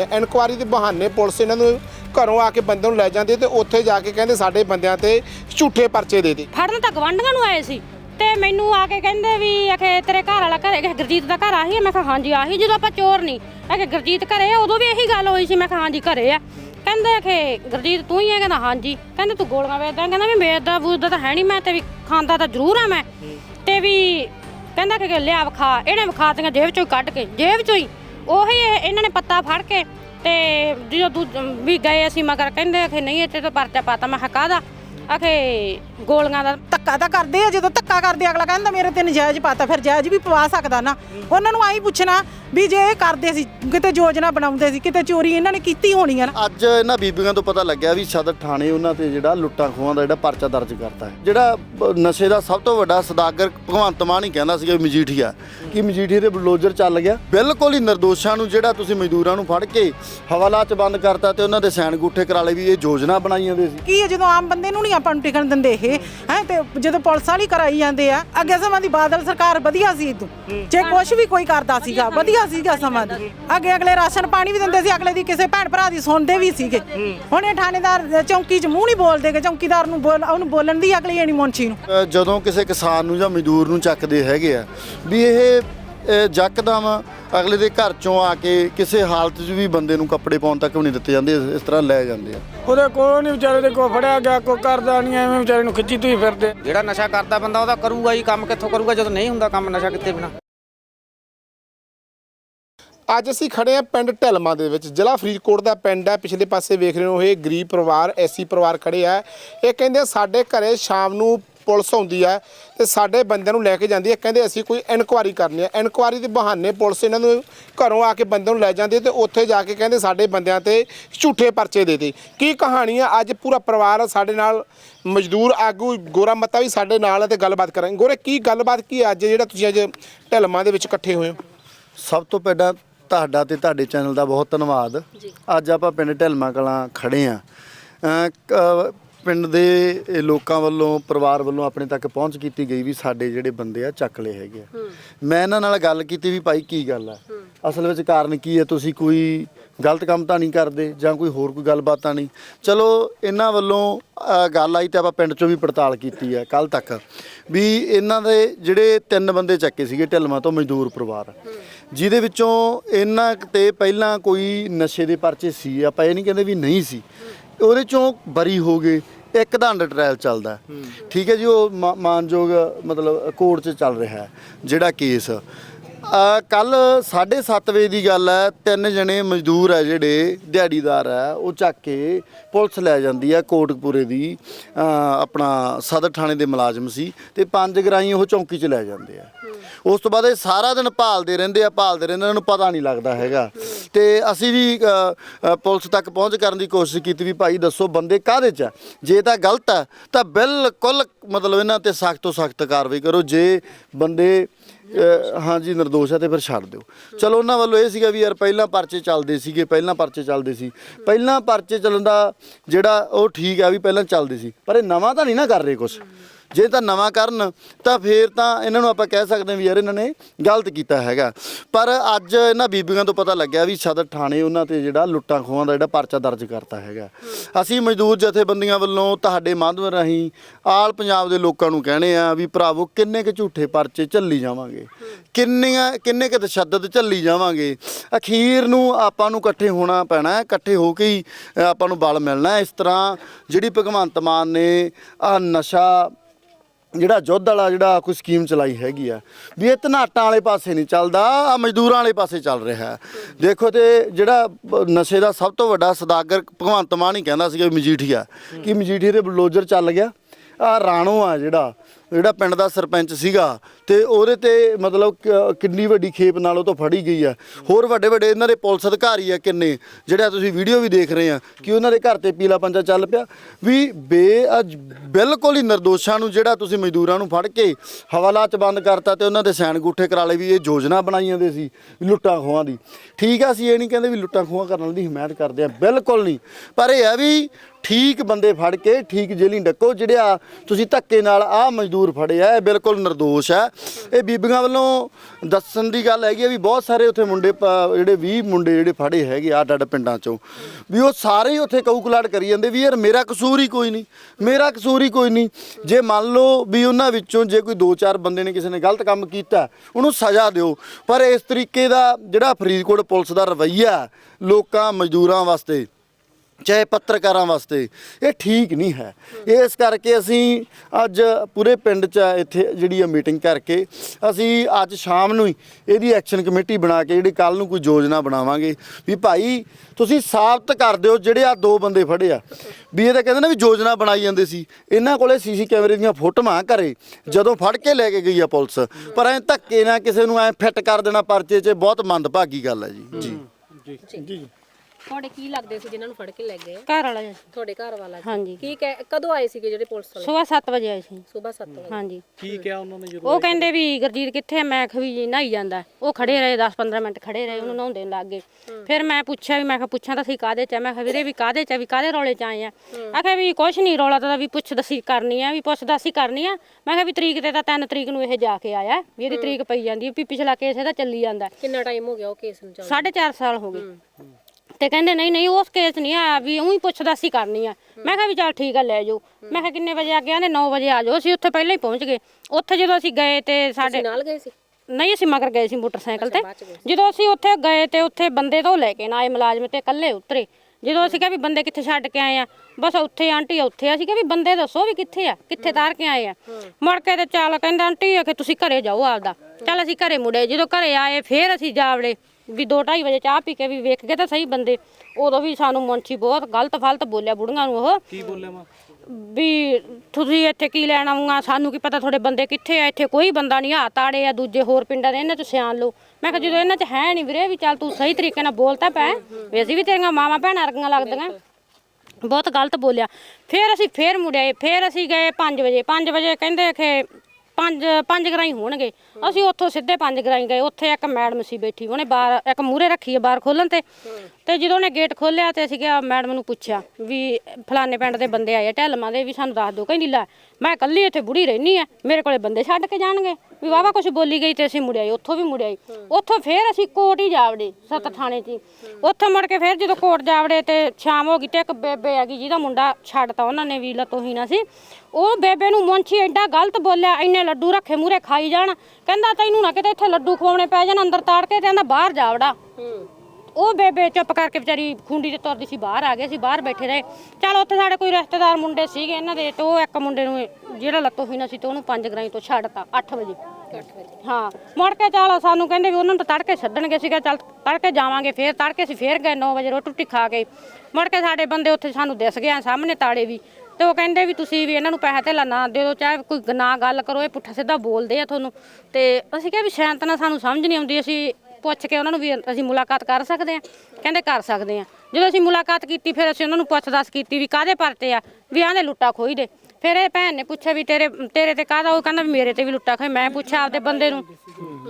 ਹੈ ਇਨਕੁਆਰੀ ਦੇ ਬਹਾਨੇ ਪੁਲਿਸ ਇਹਨਾਂ ਨੂੰ ਘਰੋਂ ਆ ਕੇ ਬੰਦੇ ਨੂੰ ਲੈ ਜਾਂਦੀ ਤੇ ਉੱਥੇ ਜਾ ਕੇ ਕਹਿੰਦੇ ਸਾਡੇ ਬੰਦਿਆਂ ਤੇ ਝੂਠੇ ਪਰਚੇ ਦੇ ਦੇ। ਫੜਨ ਤਾਂ ਗਵਾਂਢੀਆਂ ਨੂੰ ਆਏ ਸੀ ਤੇ ਮੈਨੂੰ ਆ ਕੇ ਕਹਿੰਦੇ ਵੀ ਆਖੇ ਤੇਰੇ ਘਰ ਵਾਲਾ ਘਰੇ ਕਿ ਗੁਰਜੀਤ ਦਾ ਘਰ ਆਹੀ ਹੈ? ਮੈਂ ਕਿਹਾ, ਹਾਂਜੀ, ਆਹੀ, ਜਦੋਂ ਆਪਾਂ ਚੋਰ ਨਹੀਂ ਆਖੇ ਗੁਰਜੀਤ ਘਰੇ ਆ, ਉਦੋਂ ਵੀ ਇਹੀ ਗੱਲ ਹੋਈ ਸੀ। ਮੈਂ ਕਿਹਾ, ਹਾਂਜੀ, ਘਰੇ ਆ। ਕਹਿੰਦੇ ਆਖੇ ਗੁਰਜੀਤ, ਤੂੰ ਹੀ ਹੈ? ਕਹਿੰਦਾ, ਹਾਂਜੀ। ਕਹਿੰਦੇ, ਤੂੰ ਗੋਲੀਆਂ ਵੇਚਦਾ? ਕਹਿੰਦਾ ਵੀ ਵੇਚਦਾ ਵੂਚਦਾ ਤਾਂ ਹੈ ਨਹੀਂ ਮੈਂ ਤੇ ਵੀ ਖਾਂਦਾ ਤਾਂ ਜ਼ਰੂਰ ਆ ਮੈਂ। ਤੇ ਵੀ ਕਹਿੰਦਾ ਕਿ ਲਿਆ ਵਿਖਾ, ਇਹਨੇ ਵਿਖਾਤੀਆਂ ਜੇਬ ਚੋਂ ਹੀ ਕੱਢ ਕੇ, ਜੇਬ ਚੋਂ ਹੀ। ਉਹੀ ਇਹ- ਇਹਨਾਂ ਨੇ ਪੱਤਾ ਫੜ ਕੇ ਤੇ ਜਦੋਂ ਦੂਜ ਵੀ ਗਏ ਅਸੀਂ, ਮਗਰ ਕਹਿੰਦੇ ਆਖੇ, ਨਹੀਂ, ਇੱਥੇ ਤਾਂ ਪਰਚਾ ਪਾਤਾ। ਮੈਂ ਕਿਹਾ, ਕਾਹਦਾ? ਆਖੇ ਗੋਲੀਆਂ ਦਾ ਧੱਕਾ ਤਾਂ ਕਰਦੇ ਆ ਜਦੋਂ ਧੱਕਾ ਕਰਦੇ ਅਗਲਾ ਕਹਿੰਦਾ ਮੇਰੇ ਤੇ ਨਜਾਇਜ਼ ਪਾਤਾ ਫਿਰ ਜਾਇਜ਼ ਵੀ ਪਵਾ ਸਕਦਾ ਨਾ। ਉਹਨਾਂ ਨੂੰ ਆਈ ਪੁੱਛਣਾ ਵੀ ਜੇ ਇਹ ਕਰਦੇ ਸੀ ਕਿਤੇ ਯੋਜਨਾ ਬਣਾਉਂਦੇ ਸੀ ਕਿਤੇ ਚੋਰੀ ਇਹਨਾਂ ਨੇ ਕੀਤੀ ਹੋਣੀ ਆ ਨਾ। ਅੱਜ ਇਹਨਾਂ ਬੀਬੀਆਂ ਤੋਂ ਪਤਾ ਲੱਗਿਆ ਵੀ ਸਦਰ ਥਾਣੇ ਉਹਨਾਂ ਤੇ ਜਿਹੜਾ ਲੁੱਟਾਂ ਖੋਹਾਂ ਦਾ ਜਿਹੜਾ ਪਰਚਾ ਦਰਜ ਕਰਤਾ ਹੈ। ਜਿਹੜਾ ਨਸ਼ੇ ਦਾ ਸਭ ਤੋਂ ਵੱਡਾ ਸਦਾਗਰ ਭਗਵੰਤ ਮਾਨ ਹੀ ਕਹਿੰਦਾ ਸੀਗਾ ਮਜੀਠੀਆ। ਕਿ ਮਜੀਠੀਏ ਦੇ ਬਲੋਜਰ ਚੱਲ ਗਿਆ? ਬਿਲਕੁਲ ਹੀ ਨਿਰਦੋਸ਼ਾਂ ਨੂੰ ਜਿਹੜਾ ਤੁਸੀਂ ਮਜ਼ਦੂਰਾਂ ਨੂੰ ਫੜ ਕੇ ਹਵਾਲਾ 'ਚ ਬੰਦ ਕਰਤਾ ਤੇ ਉਹਨਾਂ ਦੇ ਸੈਨ ਗੁੱਠੇ ਕਰਾ ਲਏ ਵੀ ਇਹ ਯੋਜਨਾ ਬਣਾਈ ਜਾਂਦੇ ਸੀ। ਕੀ ਹੈ ਜਦੋਂ ਆਮ ਬੰਦੇ ਨੂੰ ਨਹੀਂ ਆਪਾਂ ਨੂੰ ਟਿਕਣ ਦਿੰਦੇ ਇਹ ਹੈ ਤੇ ਜਦੋਂ ਪੁਲਿਸ ਵਾਲੀ ਕਰਾਈ ਜਾਂਦੇ ਆ ਅੱਗੇ ਸਮਾਂ ਦੀ ਬਾਦਲ ਸਰਕਾਰ ਵਧੀਆ ਸੀ ਤੂੰ ਜੇ ਕੁਝ ਵੀ ਕੋਈ ਕਰਦਾ ਸੀਗਾ ਵਧੀਆ ਸੀਗਾ ਸਮਾਂ ਦੀ। ਅੱਗੇ ਅਗਲੇ ਰਾਸ਼ਨ ਪਾਣੀ ਵੀ ਦਿੰਦੇ ਸੀ ਅਗਲੇ ਦੀ ਕਿਸੇ ਭੈਣ ਭਰਾ ਦੀ ਸੁਣਦੇ ਵੀ ਸੀਗੇ। ਹੁਣ ਇਹ ਥਾਣੇਦਾਰ ਚੌਂਕੀ 'ਚ ਮੂੰਹ ਨਹੀਂ ਬੋਲਦੇਗੇ ਚੌਂਕੀਦਾਰ ਨੂੰ ਬੋਲ ਉਹਨੂੰ ਬੋਲਣ ਦੀ ਅਗਲੀ ਨਹੀਂ ਮੁੰਸ਼ੀ ਨੂੰ। ਜਦੋਂ ਕਿਸੇ ਕਿਸਾਨ ਨੂੰ ਜਾਂ ਮਜ਼ਦੂਰ ਨੂੰ ਚੱਕਦੇ ਹੈਗੇ ਆ ਵੀ ਇਹ ਜੱਕਦਮ ਅਗਲੇ ਦੇ ਘਰ ਚੋਂ ਆ ਕੇ ਕਿਸੇ ਹਾਲਤ 'ਚ ਵੀ ਬੰਦੇ ਨੂੰ ਕੱਪੜੇ ਪਾਉਣ ਤੱਕ ਵੀ ਨਹੀਂ ਦਿੱਤੇ ਜਾਂਦੇ ਇਸ- ਇਸ ਤਰ੍ਹਾਂ ਲੈ ਜਾਂਦੇ ਆ। ਉਹਦੇ ਕੋਲੋਂ ਨਹੀਂ ਵਿਚਾਰੇ ਦੇ ਕੋ ਫੜਿਆ ਗਿਆ ਕੋ ਕਰਦਾ ਨਹੀਂ ਐਵੇਂ ਵਿਚਾਰੇ ਨੂੰ ਖਿੱਚੀ ਤੂੰ ਫਿਰਦੇ। ਜਿਹੜਾ ਨਸ਼ਾ ਕਰਦਾ ਬੰਦਾ ਉਹਦਾ ਕਰੂਗਾ ਹੀ ਕੰਮ ਕਿੱਥੋਂ ਕਰੂਗਾ ਜਦੋਂ ਨਹੀਂ ਹੁੰਦਾ ਕੰਮ ਨਸ਼ਾ ਕਿੱਥੇ ਬਿਨਾ। ਅੱਜ ਅਸੀਂ ਖੜੇ ਆ ਪਿੰਡ ਢਲਮਾ ਦੇ ਵਿੱਚ ਜ਼ਿਲ੍ਹਾ ਫਰੀਦਕੋਟ ਦਾ ਪਿੰਡ ਹੈ। ਪਿਛਲੇ ਪਾਸੇ ਵੇਖ ਰਹੇ ਹੋ ਇਹ ਗਰੀਬ ਪਰਿਵਾਰ ਐਸੀ ਪਰਿਵਾਰ ਖੜੇ ਆ। ਇਹ ਕਹਿੰਦੇ ਸਾਡੇ ਘਰੇ ਸ਼ਾਮ ਨੂੰ ਪੁਲਿਸ ਆਉਂਦੀ ਹੈ ਤੇ ਸਾਡੇ ਬੰਦਿਆਂ ਨੂੰ ਲੈ ਕੇ ਜਾਂਦੀ ਹੈ ਕਹਿੰਦੇ ਅਸੀਂ ਕੋਈ ਇਨਕੁਆਰੀ ਕਰਨੀ ਹੈ ਇਨਕੁਆਰੀ ਦੇ ਬਹਾਨੇ ਪੁਲਿਸ ਇਹਨਾਂ ਨੂੰ ਘਰੋਂ ਆ ਕੇ ਬੰਦੇ ਨੂੰ ਲੈ ਜਾਂਦੀ ਹੈ ਤੇ ਉੱਥੇ ਜਾ ਕੇ ਕਹਿੰਦੇ ਸਾਡੇ ਬੰਦਿਆਂ ਤੇ ਝੂਠੇ ਪਰਚੇ ਦੇ ਦੇ। ਕੀ ਕਹਾਣੀ ਹੈ ਅੱਜ ਪੂਰਾ ਪਰਿਵਾਰ ਸਾਡੇ ਨਾਲ ਮਜ਼ਦੂਰ ਆਗੂ ਗੋਰਾ ਮੱਤਾ ਵੀ ਸਾਡੇ ਨਾਲ ਹੈ ਤੇ ਗੱਲਬਾਤ ਕਰਾਂਗੇ। ਗੋਰੇ ਕੀ ਗੱਲਬਾਤ ਕੀ ਹੈ ਅੱਜ ਜਿਹੜਾ ਤੁਸੀਂ ਅੱਜ ਢਲਮਾ ਦੇ ਵਿੱਚ ਇਕੱਠੇ ਹੋਏ ਹੋ? ਸਭ ਤੋਂ ਪਹਿਲਾਂ ਤੁਹਾਡਾ ਤੇ ਤੁਹਾਡੇ ਚੈਨਲ ਦਾ ਬਹੁਤ ਧੰਨਵਾਦ। ਅੱਜ ਆਪਾਂ ਪਿੰਡ ਢਲਮਾ ਕਲਾਂ ਖੜੇ ਆ। ਪਿੰਡ ਦੇ ਇਹ ਲੋਕਾਂ ਵੱਲੋਂ ਪਰਿਵਾਰ ਵੱਲੋਂ ਆਪਣੇ ਤੱਕ ਪਹੁੰਚ ਕੀਤੀ ਗਈ ਵੀ ਸਾਡੇ ਜਿਹੜੇ ਬੰਦੇ ਆ ਚੱਕ ਲਏ ਹੈਗੇ ਆ। ਮੈਂ ਇਹਨਾਂ ਨਾਲ ਗੱਲ ਕੀਤੀ ਵੀ ਭਾਈ ਕੀ ਗੱਲ ਆ? ਅਸਲ ਵਿੱਚ ਕਾਰਨ ਕੀ ਹੈ ਤੁਸੀਂ ਕੋਈ ਗਲਤ ਕੰਮ ਤਾਂ ਨਹੀਂ ਕਰਦੇ ਜਾਂ ਕੋਈ ਹੋਰ ਕੋਈ ਗੱਲਬਾਤ ਤਾਂ ਨਹੀਂ। ਚਲੋ ਇਹਨਾਂ ਵੱਲੋਂ ਅ, ਗੱਲ ਆਈ ਤੇ ਆਪਾਂ ਪਿੰਡ ਚੋਂ ਵੀ ਪੜਤਾਲ ਕੀਤੀ ਹੈ ਕੱਲ ਤੱਕ ਵੀ ਇਹਨਾਂ ਦੇ ਜਿਹੜੇ ਤਿੰਨ ਬੰਦੇ ਚੱਕੇ ਸੀਗੇ ਢਿਲਮਾ ਤੋਂ ਮਜ਼ਦੂਰ ਪਰਿਵਾਰ। ਜਿਹਦੇ ਵਿੱਚੋਂ ਇਹਨਾਂ ਤੇ ਪਹਿਲਾਂ ਕੋਈ ਨਸ਼ੇ ਦੇ ਪਰਚੇ ਸੀ ਆਪਾਂ ਇਹ ਨਹੀਂ ਕਹਿੰਦੇ ਵੀ ਨਹੀਂ ਸੀ। ਉਹਦੇ ਚੋਂ ਬਰੀ ਹੋ ਗਏ ਇੱਕ ਦਾ ਅੰਡਰ ਟ੍ਰਾਇਲ ਚੱਲਦਾ। ਠੀਕ ਹੈ ਜੀ ਉਹ ਮਾਨਯੋਗ ਮਤਲਬ ਕੋਰਟ 'ਚ ਚੱਲ ਰਿਹਾ ਹੈ ਜਿਹੜਾ ਕੇਸ ਕੱਲ 7:30 ਵਜੇ ਦੀ ਗੱਲ ਹੈ, ਤਿੰਨ ਜਣੇ ਮਜ਼ਦੂਰ ਹੈ ਜਿਹੜੇ, ਦਿਹਾੜੀਦਾਰ ਹੈ, ਉਹ ਚੱਕ ਕੇ ਪੁਲਿਸ ਲੈ ਜਾਂਦੀ ਹੈ ਕੋਟਕਪੂਰੇ ਦੀ ਆਪਣਾ ਸਦਰ ਥਾਣੇ ਦੇ ਮੁਲਾਜ਼ਮ ਸੀ ਤੇ ਪੰਜ ਗਰਾਈ ਉਹ ਚੌਂਕੀ 'ਚ ਲੈ ਜਾਂਦੇ ਆ। ਉਸ ਤੋਂ ਬਾਅਦ ਇਹ ਸਾਰਾ ਦਿਨ ਭਾਲਦੇ ਰਹਿੰਦੇ ਆ, ਭਾਲਦੇ ਰਹਿੰਦੇ ਉਹਨਾਂ ਨੂੰ ਪਤਾ ਨਹੀਂ ਲੱਗਦਾ ਹੈਗਾ। ਤੇ ਅਸੀਂ ਵੀ ਪੁਲਿਸ ਤੱਕ ਪਹੁੰਚ ਕਰਨ ਦੀ ਕੋਸ਼ਿਸ਼ ਕੀਤੀ ਵੀ ਭਾਈ ਦੱਸੋ ਬੰਦੇ ਕਾਹਦੇ 'ਚ ਆ? ਜੇ ਤਾਂ ਗਲਤ ਹੈ, ਤਾਂ ਬਿਲਕੁਲ ਮਤਲਬ ਇਹਨਾਂ ਤੇ ਸਖਤ ਤੋਂ ਸਖਤ ਕਾਰਵਾਈ ਕਰੋ। ਜੇ ਬੰਦੇ ਹਾਂਜੀ, ਨਿਰਦੋਸ਼ ਹੈ ਤੇ ਫਿਰ ਛੱਡ ਦਿਓ। ਚਲੋ, ਉਹਨਾਂ ਵੱਲੋਂ ਇਹ ਸੀਗਾ ਵੀ ਯਾਰ ਪਹਿਲਾਂ ਪਰਚੇ ਚੱਲਦੇ ਸੀਗੇ, ਪਹਿਲਾਂ ਪਰਚੇ ਚੱਲਦੇ ਸੀ। ਪਹਿਲਾਂ ਪਰਚੇ ਚੱਲਣ ਦਾ ਜਿਹੜਾ ਉਹ ਠੀਕ ਆ ਵੀ ਪਹਿਲਾਂ ਚੱਲਦੇ ਸੀ। ਪਰ ਇਹ ਨਵਾਂ ਤਾਂ ਨਹੀਂ ਨਾ ਕਰ ਰਹੇ ਕੁਝ ਜੇ ਤਾਂ ਨਵਾਂ ਕਰਨ, ਤਾਂ ਫੇਰ ਤਾਂ ਇਹਨਾਂ ਨੂੰ ਆਪਾਂ ਕਹਿ ਸਕਦੇ ਹਾਂ ਵੀ ਯਾਰ ਇਹਨਾਂ ਨੇ ਗਲਤ ਕੀਤਾ ਹੈਗਾ। ਪਰ ਅੱਜ ਇਹਨਾਂ ਬੀਬੀਆਂ ਤੋਂ ਪਤਾ ਲੱਗਿਆ ਵੀ ਸਦਰ ਥਾਣੇ ਉਹਨਾਂ ਤੇ ਜਿਹੜਾ ਲੁੱਟਾਂ ਖੋਹਾਂ ਦਾ ਜਿਹੜਾ ਪਰਚਾ ਦਰਜ ਕਰਤਾ ਹੈਗਾ। ਅਸੀਂ ਮਜ਼ਦੂਰ ਜਥੇਬੰਦੀਆਂ ਵੱਲੋਂ ਤੁਹਾਡੇ ਮਾਧਿਅਮ ਰਾਹੀਂ ਆਲ ਪੰਜਾਬ ਦੇ ਲੋਕਾਂ ਨੂੰ ਕਹਿਣੇ ਆ ਵੀ ਭਰਾਵੋ, ਕਿੰਨੇ ਕੁ ਝੂਠੇ ਪਰਚੇ ਝੱਲੀ ਜਾਵਾਂਗੇ? ਕਿੰਨੀਆਂ, ਕਿੰਨੇ ਕੁ ਤਸ਼ੱਦਦ ਝੱਲੀ ਜਾਵਾਂਗੇ? ਅਖੀਰ ਨੂੰ ਆਪਾਂ ਨੂੰ ਇਕੱਠੇ ਹੋਣਾ ਪੈਣਾ ਹੈ, ਇਕੱਠੇ ਹੋ ਕੇ ਹੀ ਆਪਾਂ ਨੂੰ ਬਲ ਮਿਲਣਾ ਇਸ ਤਰ੍ਹਾਂ ਜਿਹੜੀ ਭਗਵੰਤ ਮਾਨ ਨੇ ਆ ਨਸ਼ਾ ਜਿਹੜਾ ਜੁੱਧ ਵਾਲਾ ਜਿਹੜਾ ਕੋਈ ਸਕੀਮ ਚਲਾਈ ਹੈਗੀ ਆ, ਵੀ ਇਹ ਧਨਾਟਾਂ ਵਾਲੇ ਪਾਸੇ ਨਹੀਂ ਚੱਲਦਾ ਆ ਮਜ਼ਦੂਰਾਂ ਵਾਲੇ ਪਾਸੇ ਚੱਲ ਰਿਹਾ ਦੇਖੋ ਤੇ ਜਿਹੜਾ ਨਸ਼ੇ ਦਾ ਸਭ ਤੋਂ ਵੱਡਾ ਸਦਾਗਰ ਭਗਵੰਤ ਮਾਨ ਹੀ ਕਹਿੰਦਾ ਸੀਗਾ ਮਜੀਠੀਆ, ਕਿ ਮਜੀਠੀਏ ਦੇ ਬਲੋਜਰ ਚੱਲ ਗਿਆ। ਆ ਰਾਣੋ ਆ ਜਿਹੜਾ ਜਿਹੜਾ ਪਿੰਡ ਦਾ ਸਰਪੰਚ ਸੀਗਾ ਤੇ ਉਹਦੇ ਤੇ ਮਤਲਬ ਕ- ਕਿੰਨੀ ਵੱਡੀ ਖੇਪ ਨਾਲ ਉਹ ਤੋਂ ਫੜੀ ਗਈ ਆ। ਹੋਰ ਵੱਡੇ ਵੱਡੇ ਇਹਨਾਂ ਦੇ ਪੁਲਿਸ ਅਧਿਕਾਰੀ ਆ ਕਿੰਨੇ? ਜਿਹੜਾ ਤੁਸੀਂ ਵੀਡੀਓ ਵੀ ਦੇਖ ਰਹੇ ਆ ਕਿ ਉਹਨਾਂ ਦੇ ਘਰ ਤੇ ਪੀਲਾ ਪੰਜਾ ਚੱਲ ਪਿਆ। ਵੀ ਬੇ ਅੱਜ ਬਿਲਕੁਲ ਹੀ ਨਿਰਦੋਸ਼ਾਂ ਨੂੰ ਜਿਹੜਾ ਤੁਸੀਂ ਮਜ਼ਦੂਰਾਂ ਨੂੰ ਫੜ ਕੇ ਹਵਾਲਾ 'ਚ ਬੰਦ ਕਰਤਾ ਤੇ ਉਹਨਾਂ ਦੇ ਸੈਨ ਗੁੱਠੇ ਕਰਾ ਲਏ ਵੀ ਇਹ ਯੋਜਨਾ ਬਣਾਈਆਂ ਦੇ ਸੀ ਲੁੱਟਾਂ ਖੋਹਾਂ ਦੀ। ਠੀਕ ਆ ਅਸੀਂ ਇਹ ਨਹੀਂ ਕਹਿੰਦੇ ਵੀ ਲੁੱਟਾਂ ਖੋਹਾਂ ਕਰਨ ਦੀ ਹਮਾਇਤ ਕਰਦੇ ਆ, ਬਿਲਕੁਲ ਨਹੀਂ ਪਰ ਇਹ ਆ ਵੀ ਠੀਕ ਬੰਦੇ ਫੜ ਕੇ ਠੀਕ ਜੇਲੀ ਡੱਕੋ ਜਿਹੜਿਆ ਤੁਸੀਂ ਧੱਕੇ ਨਾਲ ਆਹ ਮਜ਼ਦੂਰ ਮਜ਼ਦੂਰ ਫੜੇ ਆ, ਇਹ ਬਿਲਕੁਲ ਨਿਰਦੋਸ਼ ਹੈ ਇਹ ਬੀਬੀਆਂ ਵੱਲੋਂ ਦੱਸਣ ਦੀ ਗੱਲ ਹੈਗੀ ਆ ਵੀ ਬਹੁਤ ਸਾਰੇ ਉੱਥੇ ਮੁੰਡੇ ਪ- ਜਿਹੜੇ 20 ਮੁੰਡੇ ਜਿਹੜੇ ਫੜੇ ਹੈਗੇ ਆ ਅੱਡ ਅੱਡ ਪਿੰਡਾਂ ਚੋਂ। ਵੀ ਉਹ ਸਾਰੇ ਹੀ ਉੱਥੇ ਕਊ ਕਊਕਲਾੜ ਕਰੀ ਜਾਂਦੇ ਵੀ ਯਾਰ ਮੇਰਾ ਕਸੂਰ ਹੀ ਕੋਈ ਨਹੀਂ, ਮੇਰਾ ਕਸੂਰ ਹੀ ਕੋਈ ਨਹੀਂ। ਜੇ ਮੰਨ ਲਓ ਵੀ ਉਹਨਾਂ ਵਿੱਚੋਂ ਜੇ ਕੋਈ 2-4 ਬੰਦੇ ਨੇ ਕਿਸੇ ਨੇ ਗਲਤ ਕੰਮ ਕੀਤਾ, ਉਹਨੂੰ ਸਜ਼ਾ ਦਿਓ। ਪਰ ਇਸ ਤਰੀਕੇ ਦਾ ਜਿਹੜਾ ਫਰੀਦਕੋਟ ਪੁਲਿਸ ਦਾ ਰਵੱਈਆ ਲੋਕਾਂ ਮਜ਼ਦੂਰਾਂ ਵਾਸਤੇ ਚਾਹੇ ਪੱਤਰਕਾਰਾਂ ਵਾਸਤੇ ਇਹ ਠੀਕ ਨਹੀਂ ਹੈ। ਇਸ ਕਰਕੇ ਅਸੀਂ ਅੱਜ ਪੂਰੇ ਪਿੰਡ 'ਚ ਇੱਥੇ ਜਿਹੜੀ ਆ ਮੀਟਿੰਗ ਕਰਕੇ ਅਸੀਂ ਅੱਜ ਸ਼ਾਮ ਨੂੰ ਹੀ ਇਹਦੀ ਐਕਸ਼ਨ ਕਮੇਟੀ ਬਣਾ ਕੇ ਜਿਹੜੀ ਕੱਲ ਨੂੰ ਕੋਈ ਯੋਜਨਾ ਬਣਾਵਾਂਗੇ ਵੀ ਭਾਈ ਤੁਸੀਂ ਸਾਬਤ ਕਰ ਦਿਓ ਜਿਹੜੇ ਆ ਦੋ ਬੰਦੇ ਫੜੇ ਆ। ਵੀ ਇਹ ਤਾਂ ਕਹਿੰਦੇ ਨੇ ਵੀ ਯੋਜਨਾ ਬਣਾਈ ਜਾਂਦੇ ਸੀ। ਇਹਨਾਂ ਕੋਲੇ ਸੀਸੀ ਕੈਮਰੇ ਦੀਆਂ ਫੋਟੋਆਂ ਘਰੇ ਜਦੋਂ ਫੜ ਕੇ ਲੈ ਕੇ ਗਈ ਆ ਪੁਲਿਸ। ਪਰ ਐ ਧੱਕੇ ਨਾਲ ਕਿਸੇ ਨੂੰ ਐ ਫਿੱਟ ਕਰ ਦੇਣਾ ਪਰਚੇ 'ਚ ਬਹੁਤ ਮੰਦਭਾਗੀ ਗੱਲ ਹੈ ਜੀ। ਜੀ। ਤੁਹਾਡੇ ਕੀ ਲੱਗਦੇ ਸੀ ਜਿਨ੍ਹਾਂ ਨੂੰ ਫੜ ਕੇ ਲੈ ਗਏ? ਘਰ ਵਾਲਾ ਜੀ। ਤੁਹਾਡੇ ਘਰ ਵਾਲਾ? ਹਾਂਜੀ। ਕੀ ਕਹਿ ਕਦੋਂ ਆਏ ਸੀਗੇ ਜਿਹੜੇ ਪੁਲਿਸ ਵਾਲੇ? ਸਵੇਰ 7 ਵਜੇ ਆਏ ਸੀ। ਸਵੇਰ 7 ਵਜੇ। ਹਾਂਜੀ। ਕੀ ਕਿਹਾ ਉਹਨਾਂ ਨੇ ਜਦੋਂ ਉਹ ਕਹਿੰਦੇ ਵੀ ਗੁਰਜੀਤ ਕਿੱਥੇ ਆ? ਮੈਂ ਕਿਹਾ ਵੀ ਨਹਾਈ ਜਾਂਦਾ। ਉਹ ਖੜੇ ਰਹੇ 10-15 ਮਿੰਟ ਖੜੇ ਰਹੇ ਉਹਨੂੰ ਨਹਾਉਂਦੇ ਨੂੰ ਲੱਗ ਗਏ। ਫਿਰ ਮੈਂ ਪੁੱਛਿਆ ਵੀ ਮੈਂ ਕਿਹਾ ਪੁੱਛਾਂ ਤਾਂ ਸੀ ਕਾਦੇ ਚ ਆ? ਮੈਂ ਕਿਹਾ ਵੀਰੇ ਵੀ ਕਾਦੇ ਚ ਆ? ਵੀ ਕਾਦੇ ਰੌਲੇ ਚ ਆਏ ਆ? ਆਖਿਆ ਵੀ ਕੁਛ ਨਹੀਂ ਰੌਲਾ ਤਾਂ ਵੀ ਪੁੱਛ ਦਸੀ ਕਰਨੀ ਆ ਵੀ ਪੁੱਛ ਦਸੀ ਕਰਨੀ ਆ। ਮੈਂ ਕਿਹਾ ਵੀ ਤਰੀਕ ਤੇ ਤਾਂ 3 ਤਰੀਕ ਨੂੰ ਇਹ ਜਾ ਕੇ ਆਇਆ ਵੀ ਇਹਦੀ ਤਰੀਕ ਪਈ ਜਾਂਦੀ ਆ, ਵੀ ਪਿਛਲਾ ਕੇਸ ਇਹਦਾ ਚੱਲੀ ਜਾਂਦਾ। ਕਿੰਨਾ ਟਾਈਮ ਹੋ ਗਿਆ ਉਹ ਕੇਸ ਨੂੰ ਚੱਲਦੇ ਸਾਢੇ ਚਾਰ ਸਾਲ ਹੋ ਗਏ। ਤੇ ਕਹਿੰਦੇ ਨਹੀਂ ਨਹੀਂ ਉਸ ਕੇਸ ਨਹੀਂ ਆਇਆ ਵੀ ਉਹੀ ਪੁੱਛਦਾ ਸੀ ਕਰਨੀ ਆ। ਮੈਂ ਕਿਹਾ ਵੀ ਚੱਲ ਠੀਕ ਆ ਲੈ ਜਾਓ। ਮੈਂ ਕਿਹਾ ਕਿੰਨੇ ਵਜੇ ਆ ਗਿਆ ਨੇ 9 ਵਜੇ ਆ ਜਾਓ। ਅਸੀਂ ਉੱਥੇ ਪਹਿਲਾਂ ਹੀ ਪਹੁੰਚ ਗਏ। ਉੱਥੇ ਜਦੋਂ ਅਸੀਂ ਗਏ ਤੇ ਸਾਡੇ ਨਾਲ ਗਏ ਸੀ? ਨਹੀਂ ਅਸੀਂ ਮਗਰ ਗਏ ਸੀ ਮੋਟਰਸਾਈਕਲ ਤੇ। ਜਦੋਂ ਅਸੀਂ ਉੱਥੇ ਗਏ ਤੇ ਉੱਥੇ ਬੰਦੇ ਤੋਂ ਲੈ ਕੇ ਨਾ ਆਏ ਮੁਲਾਜ਼ਮ ਤੇ ਇਕੱਲੇ ਉਤਰੇ। ਜਦੋਂ ਅਸੀਂ ਕਿਹਾ ਵੀ ਬੰਦੇ ਕਿੱਥੇ ਛੱਡ ਕੇ ਆਏ ਆ? ਬਸ ਉੱਥੇ ਆਂਟੀ ਉੱਥੇ ਆ। ਅਸੀਂ ਕਿਹਾ ਵੀ ਬੰਦੇ ਦੱਸੋ ਵੀ ਕਿੱਥੇ ਆ ਕਿੱਥੇ ਤਾਰ ਕੇ ਆਏ ਆ? ਮੁੜ ਕੇ ਤੇ ਚੱਲ ਕਹਿੰਦਾ ਆਂਟੀ ਆ ਕਿ ਤੁਸੀਂ ਘਰੇ ਜਾਓ ਆਪਦਾ। ਚੱਲ ਅਸੀਂ ਘਰੇ ਮੁੜੇ। ਜਦੋਂ ਘਰੇ ਆਏ ਫੇਰ ਅਸੀਂ ਜਾਵੜੇ। ਵੀ 2:30 ਵਜੇ ਚਾਹ ਪੀ ਕੇ ਵੀ ਵੇਖ ਕੇ ਤਾਂ ਸਹੀ ਬੰਦੇ। ਉਦੋਂ ਵੀ ਸਾਨੂੰ ਮੁੰਸ਼ੀ ਬਹੁਤ ਗਲਤ ਫਲਤ ਬੋਲਿਆ ਬੁੜੀਆਂ ਨੂੰ ਉਹ। ਕੀ ਬੋਲਿਆ ਮੈਂ? ਵੀ ਤੁਸੀਂ ਇੱਥੇ ਕੀ ਲੈਣ ਆਉਂਗਾ? ਸਾਨੂੰ ਕੀ ਪਤਾ ਤੁਹਾਡੇ ਬੰਦੇ ਕਿੱਥੇ ਆ? ਇੱਥੇ ਕੋਈ ਬੰਦਾ ਨਹੀਂ ਆ ਤਾੜੇ ਆ ਦੂਜੇ ਹੋਰ ਪਿੰਡਾਂ ਦੇ ਇਹਨਾਂ ਚ ਸਿਆਣ ਲਓ। ਮੈਂ ਕਿਹਾ ਜਦੋਂ ਇਹਨਾਂ ਚ ਹੈ ਨਹੀਂ ਵੀਰੇ ਵੀ ਚੱਲ ਤੂੰ ਸਹੀ ਤਰੀਕੇ ਨਾਲ ਬੋਲਤਾ ਪੈ ਵੀ ਅਸੀਂ ਵੀ ਤੇਰੀਆਂ ਮਾਵਾਂ ਭੈਣਾਂ ਵਰਗੀਆਂ ਲੱਗਦੀਆਂ। ਬਹੁਤ ਗਲਤ ਬੋਲਿਆ। ਫਿਰ ਅਸੀਂ ਫੇਰ ਮੁੜਿਆ ਫਿਰ ਅਸੀਂ ਗਏ 5 ਵਜੇ। 5 ਵਜੇ ਕਹਿੰਦੇ ਕਿ ਪੰਜ ਪੰਜ ਗਰਾਈ ਹੋਣਗੇ। ਅਸੀਂ ਉੱਥੋਂ ਸਿੱਧੇ ਪੰਜ ਗਰਾਈ ਗਏ, ਉੱਥੇ ਇੱਕ ਮੈਡਮ ਸੀ ਬੈਠੀ, ਉਹਨੇ ਬਾਰ ਇੱਕ ਮੂਰੇ ਰੱਖੀ ਹੈ ਬਾਰ ਖੋਲਣ ਤੇ। ਤੇ ਜਦੋਂ ਉਹਨੇ ਗੇਟ ਖੋਲਿਆ ਤੇ ਅਸੀਂ ਕਿਹਾ ਮੈਡਮ ਨੂੰ ਪੁੱਛਿਆ ਵੀ ਫਲਾਣੇ ਪਿੰਡ ਦੇ ਬੰਦੇ ਆਏ ਆ ਢਲਮਾਂ ਦੇ ਵੀ ਸਾਨੂੰ ਦੱਸ ਦਿਓ ਕਹਿੰਦੀ, ਲੈ ਮੈਂ ਇਕੱਲੀ ਇੱਥੇ ਬੁੜੀ ਰਹਿਣੀ ਆ, ਮੇਰੇ ਕੋਲੇ ਬੰਦੇ ਛੱਡ ਕੇ ਜਾਣਗੇ ਵੀ ਵਾਵਾ ਕੁਝ ਬੋਲੀ ਗਈ ਤੇ ਅਸੀਂ ਮੁੜਿਆ ਉੱਥੋਂ ਵੀ ਮੁੜਿਆ ਈ। ਉੱਥੋਂ ਫੇਰ ਅਸੀਂ ਕੋਟ ਹੀ ਜਾਵੜੇ, ਸੱਤ ਥਾਣੇ 'ਚ ਹੀ। ਉੱਥੋਂ ਮੁੜ ਕੇ ਫੇਰ ਜਦੋਂ ਕੋਟ ਜਾਵੜੇ ਤੇ ਸ਼ਾਮ ਹੋ ਗਈ ਤੇ ਇੱਕ ਬੇਬੇ ਆ ਗਈ, ਜਿਹਦਾ ਮੁੰਡਾ ਛੱਡਤਾ ਉਹਨਾਂ ਨੇ ਵੀ ਲਤੋਂ ਹੀ ਨਾ ਸੀ ਉਹ ਬੇਬੇ ਨੂੰ ਮੁੰਸ਼ੀ ਐਡਾ ਗਲਤ ਬੋਲਿਆ, ਇੰਨੇ ਲੱਡੂ ਰੱਖੇ ਮੂਰੇ ਖਾਈ ਜਾਣ ਕਹਿੰਦਾ, ਤੈਨੂੰ ਨਾ ਕਿਤੇ ਇੱਥੇ ਲੱਡੂ ਖਵਾਉਣੇ ਪੈ ਜਾਣ, ਅੰਦਰ ਤਾੜ ਕੇ ਤੇ ਕਹਿੰਦਾ ਬਾਹਰ ਜਾਵੜਾ ਉਹ ਬੇਬੇ ਚੁੱਪ ਕਰਕੇ ਵਿਚਾਰੀ ਖੁੰਡੀ ਤੇ ਤੁਰਦੀ ਸੀ, ਬਾਹਰ ਆ ਗਏ ਸੀ, ਬਾਹਰ ਬੈਠੇ ਰਹੇ। ਚਲ ਉੱਥੇ ਸਾਡੇ ਕੋਈ ਰਿਸ਼ਤੇਦਾਰ ਮੁੰਡੇ ਸੀਗੇ ਇਹਨਾਂ ਦੇ ਤੇ ਉਹ ਇੱਕ ਮੁੰਡੇ ਨੂੰ ਜਿਹੜਾ ਲੱਤੋਂ ਹੋਈ ਨਾ ਸੀ ਤੇ ਉਹਨੂੰ ਪੰਜ ਗਰਾਈ ਤੋਂ ਛੱਡਤਾ 8 ਵਜੇ। ਹਾਂ, ਮੁੜ ਕੇ ਚੱਲ ਸਾਨੂੰ ਕਹਿੰਦੇ ਵੀ ਉਹਨਾਂ ਨੂੰ ਤਾਂ ਤੜਕੇ ਛੱਡਣਗੇ ਸੀਗਾ, ਚੱਲ ਤੜਕੇ ਜਾਵਾਂਗੇ ਫੇਰ, ਤੜਕੇ ਅਸੀਂ ਫੇਰ ਗਏ 9 ਵਜੇ ਰੋਟੀ ਰੂਟੀ ਖਾ ਕੇ। ਮੁੜ ਕੇ ਸਾਡੇ ਬੰਦੇ ਉੱਥੇ ਸਾਨੂੰ ਦਿਸ ਗਏ ਸਾਹਮਣੇ ਤਾੜੇ ਵੀ ਤੇ ਉਹ ਕਹਿੰਦੇ ਵੀ ਤੁਸੀਂ ਵੀ ਇਹਨਾਂ ਨੂੰ ਪੈਸਾ ਧੇਲਾ ਨਾ ਦੇ ਦਿਓ, ਚਾਹੇ ਕੋਈ ਨਾ ਗੱਲ ਕਰੋ, ਇਹ ਪੁੱਠਾ ਸਿੱਧਾ ਬੋਲਦੇ ਆ ਤੁਹਾਨੂੰ। ਤੇ ਅਸੀਂ ਕਿਹਾ ਵੀ ਸੈਂਤ ਨਾਲ ਸਾਨੂੰ ਸਮਝ ਨਹੀਂ ਆਉਂਦੀ, ਅਸੀਂ ਪੁੱਛ ਕੇ ਉਹਨਾਂ ਨੂੰ ਵੀ ਅਸੀਂ ਮੁਲਾਕਾਤ ਕਰ ਸਕਦੇ ਆ ਕਹਿੰਦੇ ਕਰ ਸਕਦੇ ਆ ਜਦੋਂ ਅਸੀਂ ਮੁਲਾਕਾਤ ਕੀਤੀ ਫਿਰ ਅਸੀਂ ਉਹਨਾਂ ਨੂੰ ਪੁੱਛ ਦੱਸ ਕੀਤੀ ਵੀ ਕਾਹਦੇ ਪਰਤੇ ਆ ਵੀ ਆਂਦੇ ਲੁੱਟਾ ਖੋਈ ਦੇ। ਫਿਰ ਇਹ ਭੈਣ ਨੇ ਪੁੱਛਿਆ ਵੀ ਤੇਰੇ ਤੇਰੇ ਤੇ ਕਾਹਦਾ? ਉਹ ਕਹਿੰਦਾ ਵੀ ਮੇਰੇ ਤੇ ਵੀ ਲੁੱਟਾ ਖੋਈ ਮੈਂ ਪੁੱਛਿਆ ਆਪਦੇ ਬੰਦੇ ਨੂੰ।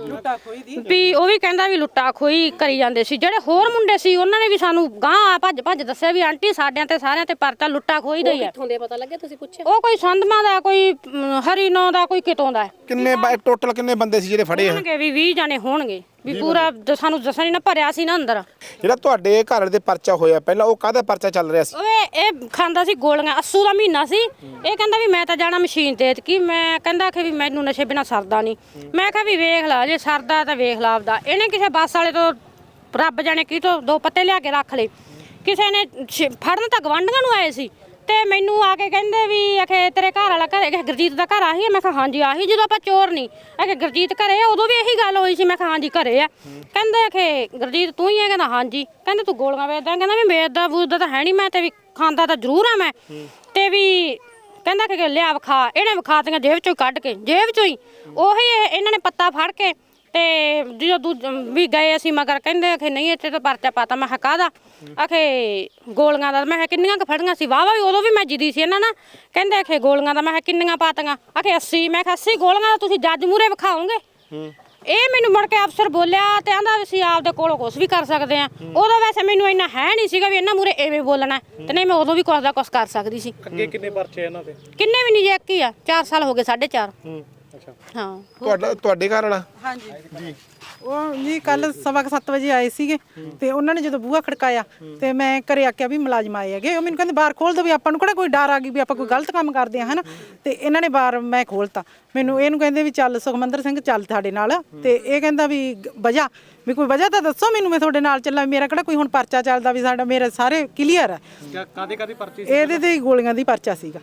ਲੁੱਟਾ ਖੋਈ ਦੀ? ਵੀ ਉਹ ਵੀ ਕਹਿੰਦਾ ਵੀ ਲੁੱਟਾ ਖੋਈ ਕਰੀ ਜਾਂਦੇ ਸੀ। ਜਿਹੜੇ ਹੋਰ ਮੁੰਡੇ ਸੀ ਉਹਨਾਂ ਨੇ ਵੀ ਸਾਨੂੰ ਗਾਂ ਆ ਭੱਜ ਭੱਜ ਦੱਸਿਆ ਵੀ ਆਂਟੀ ਸਾਡਿਆਂ ਤੇ ਸਾਰਿਆਂ ਤੇ ਪਰਚਾ ਲੁੱਟਾ ਖੋਈ ਦਾ ਹੀ ਆ। ਕਿੱਥੋਂ ਦੇ ਪਤਾ ਲੱਗਿਆ ਤੁਸੀਂ ਪੁੱਛਿਆ? ਉਹ ਕੋਈ ਸੰਧਮਾ ਦਾ ਕੋਈ ਅਮ, ਹਰੀ ਨੌ ਦਾ ਕੋਈ ਕਿਤੋਂ ਦਾ। ਹੈ। ਕਿੰਨੇ ਟੋਟਲ ਕਿੰਨੇ ਬੰਦੇ ਸੀ ਜਿਹੜੇ ਫੜੇ ਆ? ਹੋਣਗੇ ਵੀ 20 ਜਾਣੇ ਹੋਣਗੇ। ਵੀ ਪੂਰਾ ਸਾਨੂੰ ਦੱਸਣ ਹੀ ਨਾ ਭਰਿਆ ਸੀ ਨਾ ਅੰਦਰ। ਜਿਹੜਾ ਤੁਹਾਡੇ ਘਰ ਦੇ ਪਰਚਾ ਹੋਇਆ ਪਹਿਲਾਂ ਉਹ ਕਾਹਦਾ ਪਰਚਾ ਚੱਲ ਰਿਹਾ ਸੀ? ਓਏ ਇਹ ਖਾਂਦਾ ਸੀ ਗੋਲੀਆਂ ਅੱਸੂ ਦਾ ਮਹੀਨਾ ਸੀ। ਇਹ ਕਹਿੰਦਾ ਵੀ ਮੈਂ ਤਾਂ ਜਾਣਾ ਮਸ਼ੀਨ ਤੇ ਕੀ ਮੈਂ ਕਹਿੰਦਾ ਕਿ ਵੀ ਮੈਨੂੰ ਨਸ਼ੇ ਬਿਨਾ ਸਰਦਾ ਨਹੀਂ। ਮੈਂ ਕਿਹਾ ਵੀ ਵੇਖ ਲਾ ਜੇ ਸਰਦਾ ਤਾਂ ਵੇਖ ਲਾ ਆਪਦਾ। ਇਹਨੇ ਕਿਸੇ ਬੱਸ ਵਾਲੇ ਤੋਂ ਰੱਬ ਜਾਣੇ ਕੀ ਤੋਂ ਦੋ ਪੱਤੇ ਲਿਆ ਕੇ ਰੱਖ ਲਏ। ਕਿਸੇ ਨੇ ਛ- ਫੜਨ ਤਾਂ ਗਵਾਂਢੀਆਂ ਨੂੰ ਆਏ ਸੀ। ਤੇ ਮੈਨੂੰ ਆ ਕੇ ਕਹਿੰਦੇ ਵੀ ਆਖੇ ਤੇਰੇ ਘਰ ਵਾਲਾ ਘਰੇ ਕਿ ਗੁਰਜੀਤ ਦਾ ਘਰ ਆਹੀ ਹੈ ਮੈਂ ਕਿਹਾ, ਹਾਂਜੀ, ਆਹੀ, ਜਦੋਂ ਆਪਾਂ ਚੋਰ ਨਹੀਂ ਆਖੇ ਗੁਰਜੀਤ ਘਰੇ ਆ, ਉਦੋਂ ਵੀ ਇਹੀ ਗੱਲ ਹੋਈ ਸੀ। ਮੈਂ ਕਿਹਾ, ਹਾਂਜੀ, ਘਰੇ ਆ। ਕਹਿੰਦੇ ਆਖੇ ਗੁਰਜੀਤ, ਤੂੰ ਹੀ ਹੈ ਕਹਿੰਦਾ, ਹਾਂਜੀ। ਕਹਿੰਦੇ, ਤੂੰ ਗੋਲੀਆਂ ਵੇਚਦਾ? ਕਹਿੰਦਾ, ਵੀ ਵੇਚਦਾ ਬੂਝਦਾ ਤਾਂ ਹੈ ਨਹੀਂ ਮੈਂ ਤੇ ਵੀ ਖਾਂਦਾ ਤਾਂ ਜ਼ਰੂਰ ਆ ਮੈਂ। ਤੇ ਵੀ ਕਹਿੰਦਾ ਕਿ ਲਿਆ ਵਿਖਾ, ਇਹਨੇ ਵਿਖਾਤੀਆਂ ਜੇਬ ਚੋਂ ਹੀ ਕੱਢ ਕੇ, ਜੇਬ ਚੋਂ ਹੀ ਉਹੀ ਇਹ- ਇਹਨਾਂ ਨੇ ਪੱਤਾ ਫੜ ਕੇ ਤੇ ਜਦੋਂ ਦੂਜ ਵੀ ਗਏ ਅਸੀਂ ਮਗਰ ਕਹਿੰਦੇ ਆਖੇ ਨਹੀਂ ਇੱਥੇ ਤਾਂ ਪਰਚਾ ਪਾਤਾ। ਮੈਂ ਕਿਹਾ ਕਾਹਦਾ? ਆਖੇ ਗੋਲੀਆਂ ਦਾ। ਮੈਂ ਕਿਹਾ ਕਿੰਨੀਆਂ ਕੁ ਫੜੀਆਂ ਸੀ? ਵਾਵਾ ਵੀ ਉਦੋਂ ਵੀ ਮੈਂ ਜਿੱਦੀ ਸੀ ਇਹਨਾਂ ਨਾਲ। ਕਹਿੰਦੇ ਆਖੇ ਗੋਲੀਆਂ ਦਾ। ਮੈਂ ਕਿਹਾ ਕਿੰਨੀਆਂ ਪਾਤੀਆਂ? ਆਖੇ 80 ਮੈਂ ਕਿਹਾ 80 ਗੋਲੀਆਂ ਦਾ ਤੁਸੀਂ ਜੱਜ ਮੂਰੇ ਵਿਖਾਓਗੇ? ਇਹ ਮੈਨੂੰ ਮੁੜ ਕੇ ਅਫਸਰ ਬੋਲਿਆ ਤੇ ਆਂਦਾ ਵੀ ਅਸੀਂ ਆਪਦੇ ਕੋਲੋਂ ਕੁਝ ਵੀ ਕਰ ਸਕਦੇ ਆ। ਉਦੋਂ ਵੈਸੇ ਮੈਨੂੰ ਇੰਨਾ ਹੈ ਨਹੀਂ ਸੀਗਾ ਵੀ ਇਹਨਾਂ ਮੂਰੇ ਐਵੇਂ ਬੋਲਣਾ। ਹੈ। ਤੇ ਨਹੀਂ ਮੈਂ ਉਦੋਂ ਵੀ ਕੁਛ ਦਾ ਕੁਛ ਕਰ ਸਕਦੀ ਸੀ। ਅੱਗੇ ਕਿੰਨੇ ਪਰਚੇ ਇਹਨਾਂ ਤੇ ਕਿੰਨੇ ਵੀ ਨਹੀਂ ਜੇ ਇੱਕ ਹੀ ਆ। 4 ਸਾਲ ਹੋ ਗਏ 4.5 ਹੂੰ। ਅੱਛਾ। ਹਾਂ। ਤੁਹਾਡਾ ਤੁਹਾਡੇ ਘਰ ਵਾਲਾ? ਹਾਂਜੀ। ਜੀ। ਉਹ ਜੀ ਕੱਲ ਸਵਾ 7 ਵਜੇ ਆਏ ਸੀਗੇ ਤੇ ਉਹਨਾਂ ਨੇ ਜਦੋਂ ਬੂਹਾ ਖੜਕਾਇਆ ਤੇ ਮੈਂ ਘਰੇ ਆਖਿਆ ਵੀ ਮੁਲਾਜ਼ਮ ਆਏ ਹੈਗੇ। ਉਹ ਮੈਨੂੰ ਕਹਿੰਦੇ ਬਾਹਰ ਖੋਲ ਦੋ ਵੀ ਆਪਾਂ ਨੂੰ ਕਿਹੜਾ ਕੋਈ ਡਰ ਆ ਗਈ ਵੀ ਆਪਾਂ ਕੋਈ ਗਲਤ ਕੰਮ ਕਰਦੇ ਆ ਹਨਾ? ਤੇ ਇਹਨਾਂ ਨੇ ਬਾਹਰ ਮੈਂ ਖੋਲਤਾ ਮੈਨੂੰ ਇਹਨੂੰ ਕਹਿੰਦੇ ਵੀ ਚੱਲ ਸੁਖਮੰਦਰ ਸਿੰਘ ਚੱਲ ਸਾਡੇ ਨਾਲ। ਤੇ ਇਹ ਕਹਿੰਦਾ ਵੀ ਵਜ੍ਹਾ ਵੀ ਕੋਈ ਵਜ੍ਹਾ ਤਾਂ ਦੱਸੋ ਮੈਨੂੰ ਮੈਂ ਤੁਹਾਡੇ ਨਾਲ ਚੱਲਾਂ ਮੇਰਾ ਕਿਹੜਾ ਕੋਈ ਹੁਣ ਪਰਚਾ ਚੱਲਦਾ ਵੀ ਸਾਡਾ ਮੇਰੇ ਸਾਰੇ ਕਲੀਅਰ ਹੈ ਕਾਦੇ ਕਾਦੀ ਪਰਚੀ ਇਹਦੇ ਤੇ ਹੀ ਗੋਲੀਆਂ ਦੀ ਪਰਚਾ ਸੀਗਾ।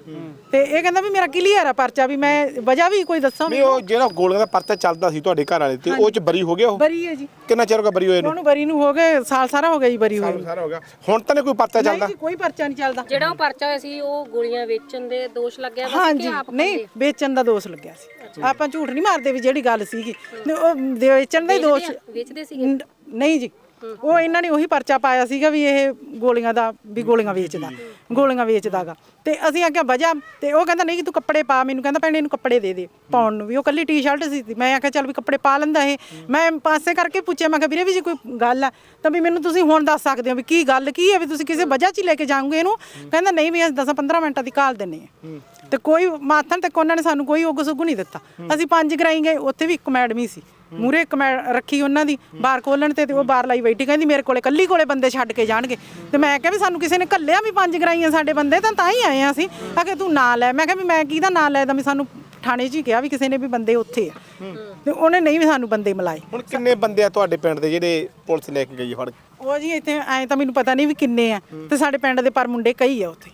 ਤੇ ਇਹ ਕਹਿੰਦਾ ਵੀ ਮੇਰਾ ਕਲੀਅਰ ਆ ਪਰਚਾ ਵੀ ਮੈਂ ਵਜ੍ਹਾ ਵੀ ਕੋਈ ਦੱਸੋ ਨਹੀਂ ਉਹ ਜਿਹੜਾ ਗੋਲੀਆਂ ਦਾ ਪਰਚਾ ਚੱਲਦਾ ਸੀ ਤੁਹਾਡੇ ਘਰ ਵਾਲੇ ਤੇ ਉਹ ਚ ਬਰੀ ਹੋ ਗਿਆ ਉਹ? ਬਰੀ ਹੈ ਜੀ। ਕਿੰਨਾ ਚਿਰ ਹੋ ਗਿਆ ਬਰੀ ਹੋਏ ਨੂੰ? ਉਹਨੂੰ ਬਰੀ ਨੂੰ ਹੋ ਗਏ ਸਾਲ ਸਾਰਾ ਹੋ ਗਿਆ ਜੀ ਬਰੀ ਹੋਈ ਸਾਰਾ ਹੋ ਗਿਆ। ਹੁਣ ਤਾਂ ਨਹੀਂ ਕੋਈ ਪਰਚਾ ਚੱਲਦਾ? ਨਹੀਂ ਜੀ ਕੋਈ ਪਰਚਾ ਨਹੀਂ ਚੱਲਦਾ। ਜਿਹੜਾ ਉਹ ਪਰਚਾ ਹੋਇਆ ਸੀ ਉਹ ਗੋਲੀਆਂ ਵੇਚਣ ਦੇ ਦੋਸ਼ ਲੱਗਿਆ ਵਾ ਸੀ ਹਾਂਜੀ। ਕਿ ਆਪ ਨਹੀਂ ਵੇਚਣ ਦਾ ਦੋਸ਼ ਲੱਗਿਆ ਸੀ। ਆਪਾਂ ਝੂਠ ਨਹੀਂ ਮਾਰਦੇ ਵੀ ਜਿਹੜੀ ਗੱਲ ਸੀਗੀ। ਨਹੀਂ, ਉਹ ਵੇਚਣ ਦਾ ਹੀ ਦੋਸ਼ ਵੇਚਦੇ ਸੀਗੇ? ਨ- ਨਹੀਂ ਜੀ। ਉਹ ਇਹਨਾਂ ਨੇ ਉਹੀ ਪਰਚਾ ਪਾਇਆ ਸੀਗਾ ਵੀ ਇਹ ਗੋਲੀਆਂ ਦਾ ਵੀ ਗੋਲੀਆਂ ਵੇਚਦਾ ਗੋਲੀਆਂ ਵੇਚਦਾਗਾ। ਤੇ ਅਸੀਂ ਆਖਿਆ ਵਜਾ ਤੇ ਉਹ ਕਹਿੰਦਾ ਨਹੀਂ ਤੂੰ ਕੱਪੜੇ ਪਾ ਮੈਨੂੰ। ਕਹਿੰਦਾ ਭੈਣੇ ਇਹਨੂੰ ਕੱਪੜੇ ਦੇ ਦੇ ਪਾਉਣ ਨੂੰ। ਵੀ ਉਹ ਕੱਲੀ ਟੀ-ਸ਼ਰਟ ਸੀ ਮੈਂ ਆਖਿਆ ਚੱਲ ਵੀ ਕੱਪੜੇ ਪਾ ਲੈਂਦਾ ਇਹ। ਮੈਂ ਪਾਸੇ ਕਰਕੇ ਪੁੱਛਿਆ ਮੈਂ ਕਿਹਾ ਵੀਰੇ ਵੀ ਜੇ ਕੋਈ ਗੱਲ ਹੈ ਤਾਂ ਵੀ ਮੈਨੂੰ ਤੁਸੀਂ ਹੁਣ ਦੱਸ ਸਕਦੇ ਹੋ ਵੀ ਕੀ ਗੱਲ ਕੀ ਹੈ ਵੀ ਤੁਸੀਂ ਕਿਸੇ ਵਜ੍ਹਾ 'ਚ ਹੀ ਲੈ ਕੇ ਜਾਓਗੇ ਇਹਨੂੰ? ਕਹਿੰਦਾ ਨਹੀਂ ਵੀ ਅਸੀਂ 10-15 ਮਿੰਟਾਂ ਦੀ ਕਾਲ ਦਿੰਨੇ ਆ ਤੇ ਕੋਈ ਮਾਥਨ ਤੇ ਉਹਨਾਂ ਨੇ ਸਾਨੂੰ ਕੋਈ ਉਗ ਸੁਗ ਨਹੀਂ ਦਿੱਤਾ। ਅਸੀਂ ਪੰਜ ਗਰਾਈ ਗਏ ਉੱਥੇ ਵੀ ਇੱਕ ਮੈਡਮ ਹੀ ਸੀ। ਮੂਰੇ ਰੱਖੀ ਉਹਨਾਂ ਦੀ ਬਾਰ ਖੋਲਣ ਤੇ ਤੇ ਉਹ ਬਾਰ ਲਾਈ ਬੈਠੀ ਕਹਿੰਦੀ ਮੇਰੇ ਕੋਲੇ ਕੱਲੀ ਕੋਲੇ ਬੰਦੇ ਛੱਡ ਕੇ ਜਾਣਗੇ। ਤੇ ਮੈਂ ਕਿਹਾ ਵੀ ਸਾਨੂੰ ਕਿਸੇ ਨੇ ਘੱਲਿਆ ਵੀ ਪੰਜ ਗਰਾਈਆਂ ਸਾਡੇ ਬੰਦੇ ਤਾਂ ਤਾਂ ਹੀ ਆਏ ਆ ਅਸੀਂ। ਆ ਕਿ ਤੂੰ ਨਾਂ ਲੈ ਮੈਂ ਕਿਹਾ ਵੀ ਮੈਂ ਕਿਹਦਾ ਨਾਂ ਲੈਦਾ ਵੀ ਸਾਨੂੰ ਥਾਣੇ 'ਚ ਹੀ ਕਿਹਾ ਵੀ ਕਿਸੇ ਨੇ ਵੀ ਬੰਦੇ ਉੱਥੇ ਆ। ਤੇ ਉਹਨੇ ਨਹੀਂ ਵੀ ਸਾਨੂੰ ਬੰਦੇ ਮਿਲਾਏ। ਹੁਣ ਕਿੰਨੇ ਬੰਦੇ ਆ ਤੁਹਾਡੇ ਪਿੰਡ ਦੇ ਜਿਹੜੇ ਪੁਲਿਸ ਲੈ ਕੇ ਗਈ ਫੜ ਕੇ? ਉਹ ਜੀ ਇੱਥੇ ਐ ਤਾਂ ਮੈਨੂੰ ਪਤਾ ਨਹੀਂ ਵੀ ਕਿੰਨੇ ਆ। ਤੇ ਸਾਡੇ ਪਿੰਡ ਦੇ ਪਰ ਮੁੰਡੇ ਕਈ ਆ ਉੱਥੇ।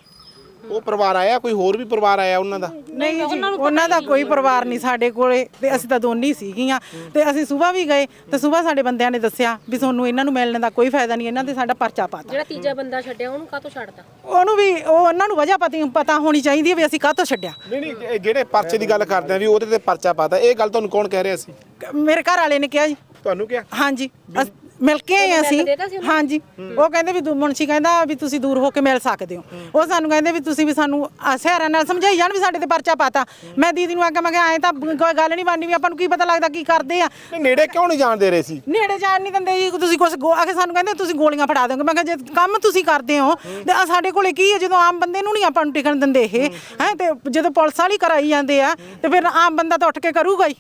ਉਹ ਪਰਿਵਾਰ ਆਇਆ ਕੋਈ ਹੋਰ ਵੀ ਪਰਿਵਾਰ ਆਇਆ ਉਹਨਾਂ ਦਾ? ਨਹੀਂ ਜੀ ਉਹਨਾਂ ਦਾ ਕੋਈ ਪਰਿਵਾਰ ਨਹੀਂ ਸਾਡੇ ਕੋਲੇ ਤੇ ਅਸੀਂ ਤਾਂ ਦੋਨੇ ਹੀ ਸੀਗੀਆਂ। ਤੇ ਅਸੀਂ ਸਵੇਰ ਵੀ ਗਏ ਤੇ ਸਵੇਰ ਸਾਡੇ ਬੰਦਿਆਂ ਨੇ ਦੱਸਿਆ ਵੀ ਤੁਹਾਨੂੰ ਇਹਨਾਂ ਨੂੰ ਮਿਲਣ ਦਾ ਕੋਈ ਫਾਇਦਾ ਨਹੀਂ ਇਹਨਾਂ ਦੇ ਸਾਡਾ ਪਰਚਾ ਪਾਤਾ ਜਿਹੜਾ ਤੀਜਾ ਬੰਦਾ ਛੱਡਿਆ ਉਹਨੂੰ ਕਾਹਤੋਂ ਛੱਡਦਾ ਉਹਨੂੰ ਵੀ ਉਹ ਉਹਨਾਂ ਨੂੰ ਵਜ੍ਹਾ ਪਤਾ ਪਤਾ ਹੋਣੀ ਚਾਹੀਦੀ ਹੈ ਵੀ ਅਸੀਂ ਕਾਹਤੋਂ ਛੱਡਿਆ। ਨਹੀਂ ਨਹੀਂ ਇਹ ਜਿਹੜੇ ਪਰਚੇ ਦੀ ਗੱਲ ਕਰਦੇ ਆ ਵੀ ਉਹਦੇ ਤੇ ਪਰਚਾ ਪਾਤਾ ਇਹ ਗੱਲ ਤੁਹਾਨੂੰ ਕੌਣ ਕਹਿ ਰਿਹਾ ਸੀ? ਮੇਰੇ ਘਰ ਵਾਲੇ ਨੇ ਕਿਹਾ ਜੀ। ਤੁਹਾਨੂੰ ਕਿਹਾ? ਹਾਂਜੀ ਅਸ- ਮਿਲ ਕੇ ਆਏ ਅਸੀਂ। ਹਾਂਜੀ। ਉਹ ਕਹਿੰਦੇ ਵੀ ਦੂ- ਮੁਨਸ਼ੀ ਕਹਿੰਦਾ ਵੀ ਤੁਸੀਂ ਦੂਰ ਹੋ ਕੇ ਮਿਲ ਸਕਦੇ ਹੋ। ਉਹ ਸਾਨੂੰ ਕਹਿੰਦੇ ਵੀ ਤੁਸੀਂ ਵੀ ਸਾਨੂੰ ਹਸਿਆਰਾਂ ਨਾਲ ਸਮਝਾਈ ਜਾਣ ਵੀ ਸਾਡੇ ਤੇ ਪਰਚਾ ਪਾਤਾ। ਮੈਂ ਦੀਦੀ ਨੂੰ ਆਖਿਆ ਮੈਂ ਕਿਹਾ ਐਂ ਤਾਂ ਕੋਈ ਗੱਲ ਨਹੀਂ ਬਣਨੀ ਵੀ ਆਪਾਂ ਨੂੰ ਕੀ ਪਤਾ ਲੱਗਦਾ ਕੀ ਕਰਦੇ ਆ? ਨੇੜੇ ਕਿਉਂ ਨਹੀਂ ਜਾਣ ਦੇ ਰਹੇ ਸੀ? ਨੇੜੇ ਜਾਣ ਨਹੀਂ ਦਿੰਦੇ ਜੀ। ਤੁਸੀਂ ਕੁਝ ਆਖੇ ਸਾਨੂੰ ਕਹਿੰਦੇ ਤੁਸੀਂ ਗੋਲੀਆਂ ਫੜਾ ਦੋਗੇ ਮੈਂ ਕਿਹਾ ਜੇ ਕੰਮ ਤੁਸੀਂ ਕਰਦੇ ਹੋ ਤੇ ਆਹ ਸਾਡੇ ਕੋਲੇ ਕੀ ਹੈ? ਜਦੋਂ ਆਮ ਬੰਦੇ ਨੂੰ ਨਹੀਂ ਆਪਾਂ ਨੂੰ ਟਿਕਣ ਦਿੰਦੇ ਇਹ ਹੈ? ਤੇ ਜਦੋਂ ਪੁਲਿਸ ਵਾਲੀ ਕਰਾਈ ਜਾਂਦੇ ਆ ਤੇ ਫਿਰ ਆਮ ਬੰਦਾ ਤਾਂ ਉੱਠ ਕੇ ਕਰੂਗਾ ਹੀ।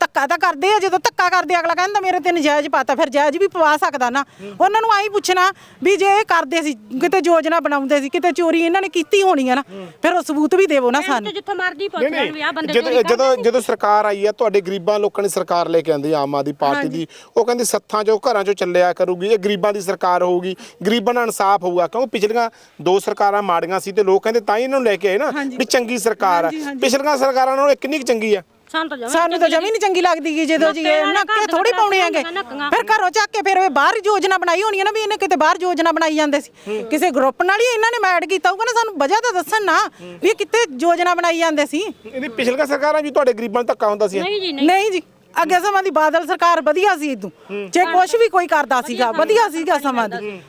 ਧੱਕਾ ਤਾਂ ਕਰਦੇ ਆ ਜਦੋਂ ਧੱਕਾ ਕਰਦੇ ਅਗਲਾ ਕਹਿੰਦਾ ਮੇਰੇ ਤੇ ਨਜਾਇਜ਼ ਪਾਤਾ ਫਿਰ ਜਾਇਜ਼ ਵੀ ਪਵਾ ਸਕਦਾ ਨਾ। ਉਹਨਾਂ ਨੂੰ ਆਈ ਪੁੱਛਣਾ ਵੀ ਜੇ ਇਹ ਕਰਦੇ ਸੀ ਕਿਤੇ ਯੋਜਨਾ ਬਣਾਉਂਦੇ ਸੀ ਕਿਤੇ ਚੋਰੀ ਇਹਨਾਂ ਨੇ ਕੀਤੀ ਹੋਣੀ ਹੈ ਨਾ ਫਿਰ ਉਹ ਸਬੂਤ ਵੀ ਦੇਵੋ ਨਾ ਸਾਨੂੰ। ਜਿੱਥੋਂ ਮਰਜ਼ੀ ਪੁੱਛ ਲੈਣ ਵੀ ਆ ਬੰਦੇ ਜਦੋਂ ਜਦੋਂ ਜਦੋਂ ਸਰਕਾਰ ਆਈ ਆ ਤੁਹਾਡੇ ਗਰੀਬਾਂ ਲੋਕਾਂ ਦੀ ਸਰਕਾਰ ਲੈ ਕੇ ਆਂਦੀ ਆਮ ਆਦਮੀ ਪਾਰਟੀ ਦੀ। ਉਹ ਕਹਿੰਦੀ ਸੱਥਾਂ ਚੋਂ ਘਰਾਂ ਚੋਂ ਚੱਲਿਆ ਕਰੂਗੀ ਇਹ ਗਰੀਬਾਂ ਦੀ ਸਰਕਾਰ ਹੋਊਗੀ। ਗਰੀਬਾਂ ਨਾਲ ਇਨਸਾਫ ਹੋਊਗਾ ਕਿਉਂ ਪਿਛਲੀਆਂ ਦੋ ਸਰਕਾਰਾਂ ਮਾੜੀਆਂ ਸੀ ਤੇ ਲੋਕ ਕਹਿੰਦੇ ਤਾਂ ਹੀ ਇਹਨਾਂ ਨੂੰ ਲੈ ਕੇ ਆਏ ਨਾ ਵੀ ਚੰਗੀ ਸਰਕਾਰ ਆ। ਪਿਛਲੀਆਂ ਸਰਕਾਰਾਂ ਨਾਲੋਂ ਇਹ ਕਿੰਨੀ ਕੁ ਚੰਗੀ ਆ? ਸਾਨੂੰ ਤਾਂ ਜਮਾਂ ਸਾਨੂੰ ਤਾਂ ਜਮੀ ਨਹੀਂ ਚੰਗੀ ਲੱਗਦੀ ਗੀ ਜਦੋਂ ਜੀ ਇਹ ਨੱਕੇ ਥੋੜੀ ਪਾਉਣੇ ਆਗੇ। ਫਿਰ ਘਰੋਂ ਚੱਕ ਕੇ ਫਿਰ ਇਹ ਬਾਹਰ ਯੋਜਨਾ ਬਣਾਈ ਹੋਣੀ ਹੈ ਨਾ ਵੀ ਇਹਨੇ ਕਿਤੇ ਬਾਹਰ ਯੋਜਨਾ ਬਣਾਈ ਜਾਂਦੇ ਸੀ। ਕਿਸੇ ਗਰੁੱਪ ਨਾਲ ਹੀ ਇਹਨਾਂ ਨੇ ਮੈਡ ਕੀਤਾ ਹੋਊਗਾ ਨਾ ਸਾਨੂੰ ਵਜ੍ਹਾ ਤਾਂ ਦੱਸਣ ਨਾ ਵੀ ਕਿਤੇ ਯੋਜਨਾ ਬਣਾਈ ਜਾਂਦੇ ਸੀ। ਇਹਦੀ ਪਿਛਲੀਆਂ ਸਰਕਾਰਾਂ ਵੀ ਤੁਹਾਡੇ ਗਰੀਬਾਂ ਨੂੰ ਧੱਕਾ ਹੁੰਦਾ ਸੀ। ਨਹੀਂ ਜੀ ਨਹੀਂ। ਨਹੀਂ ਜੀ ਅੱਗੇ ਸਮਾਂ ਦੀ ਬਾਦਲ ਸਰਕਾਰ ਵਧੀਆ ਸੀ ਇਦੋਂ ਜੇ ਕੁਝ ਵੀ ਕੋਈ ਕਰਦਾ ਸੀਗਾ ਵਧੀਆ ਸੀਗਾ ਸਮਾਂ ਦੀ।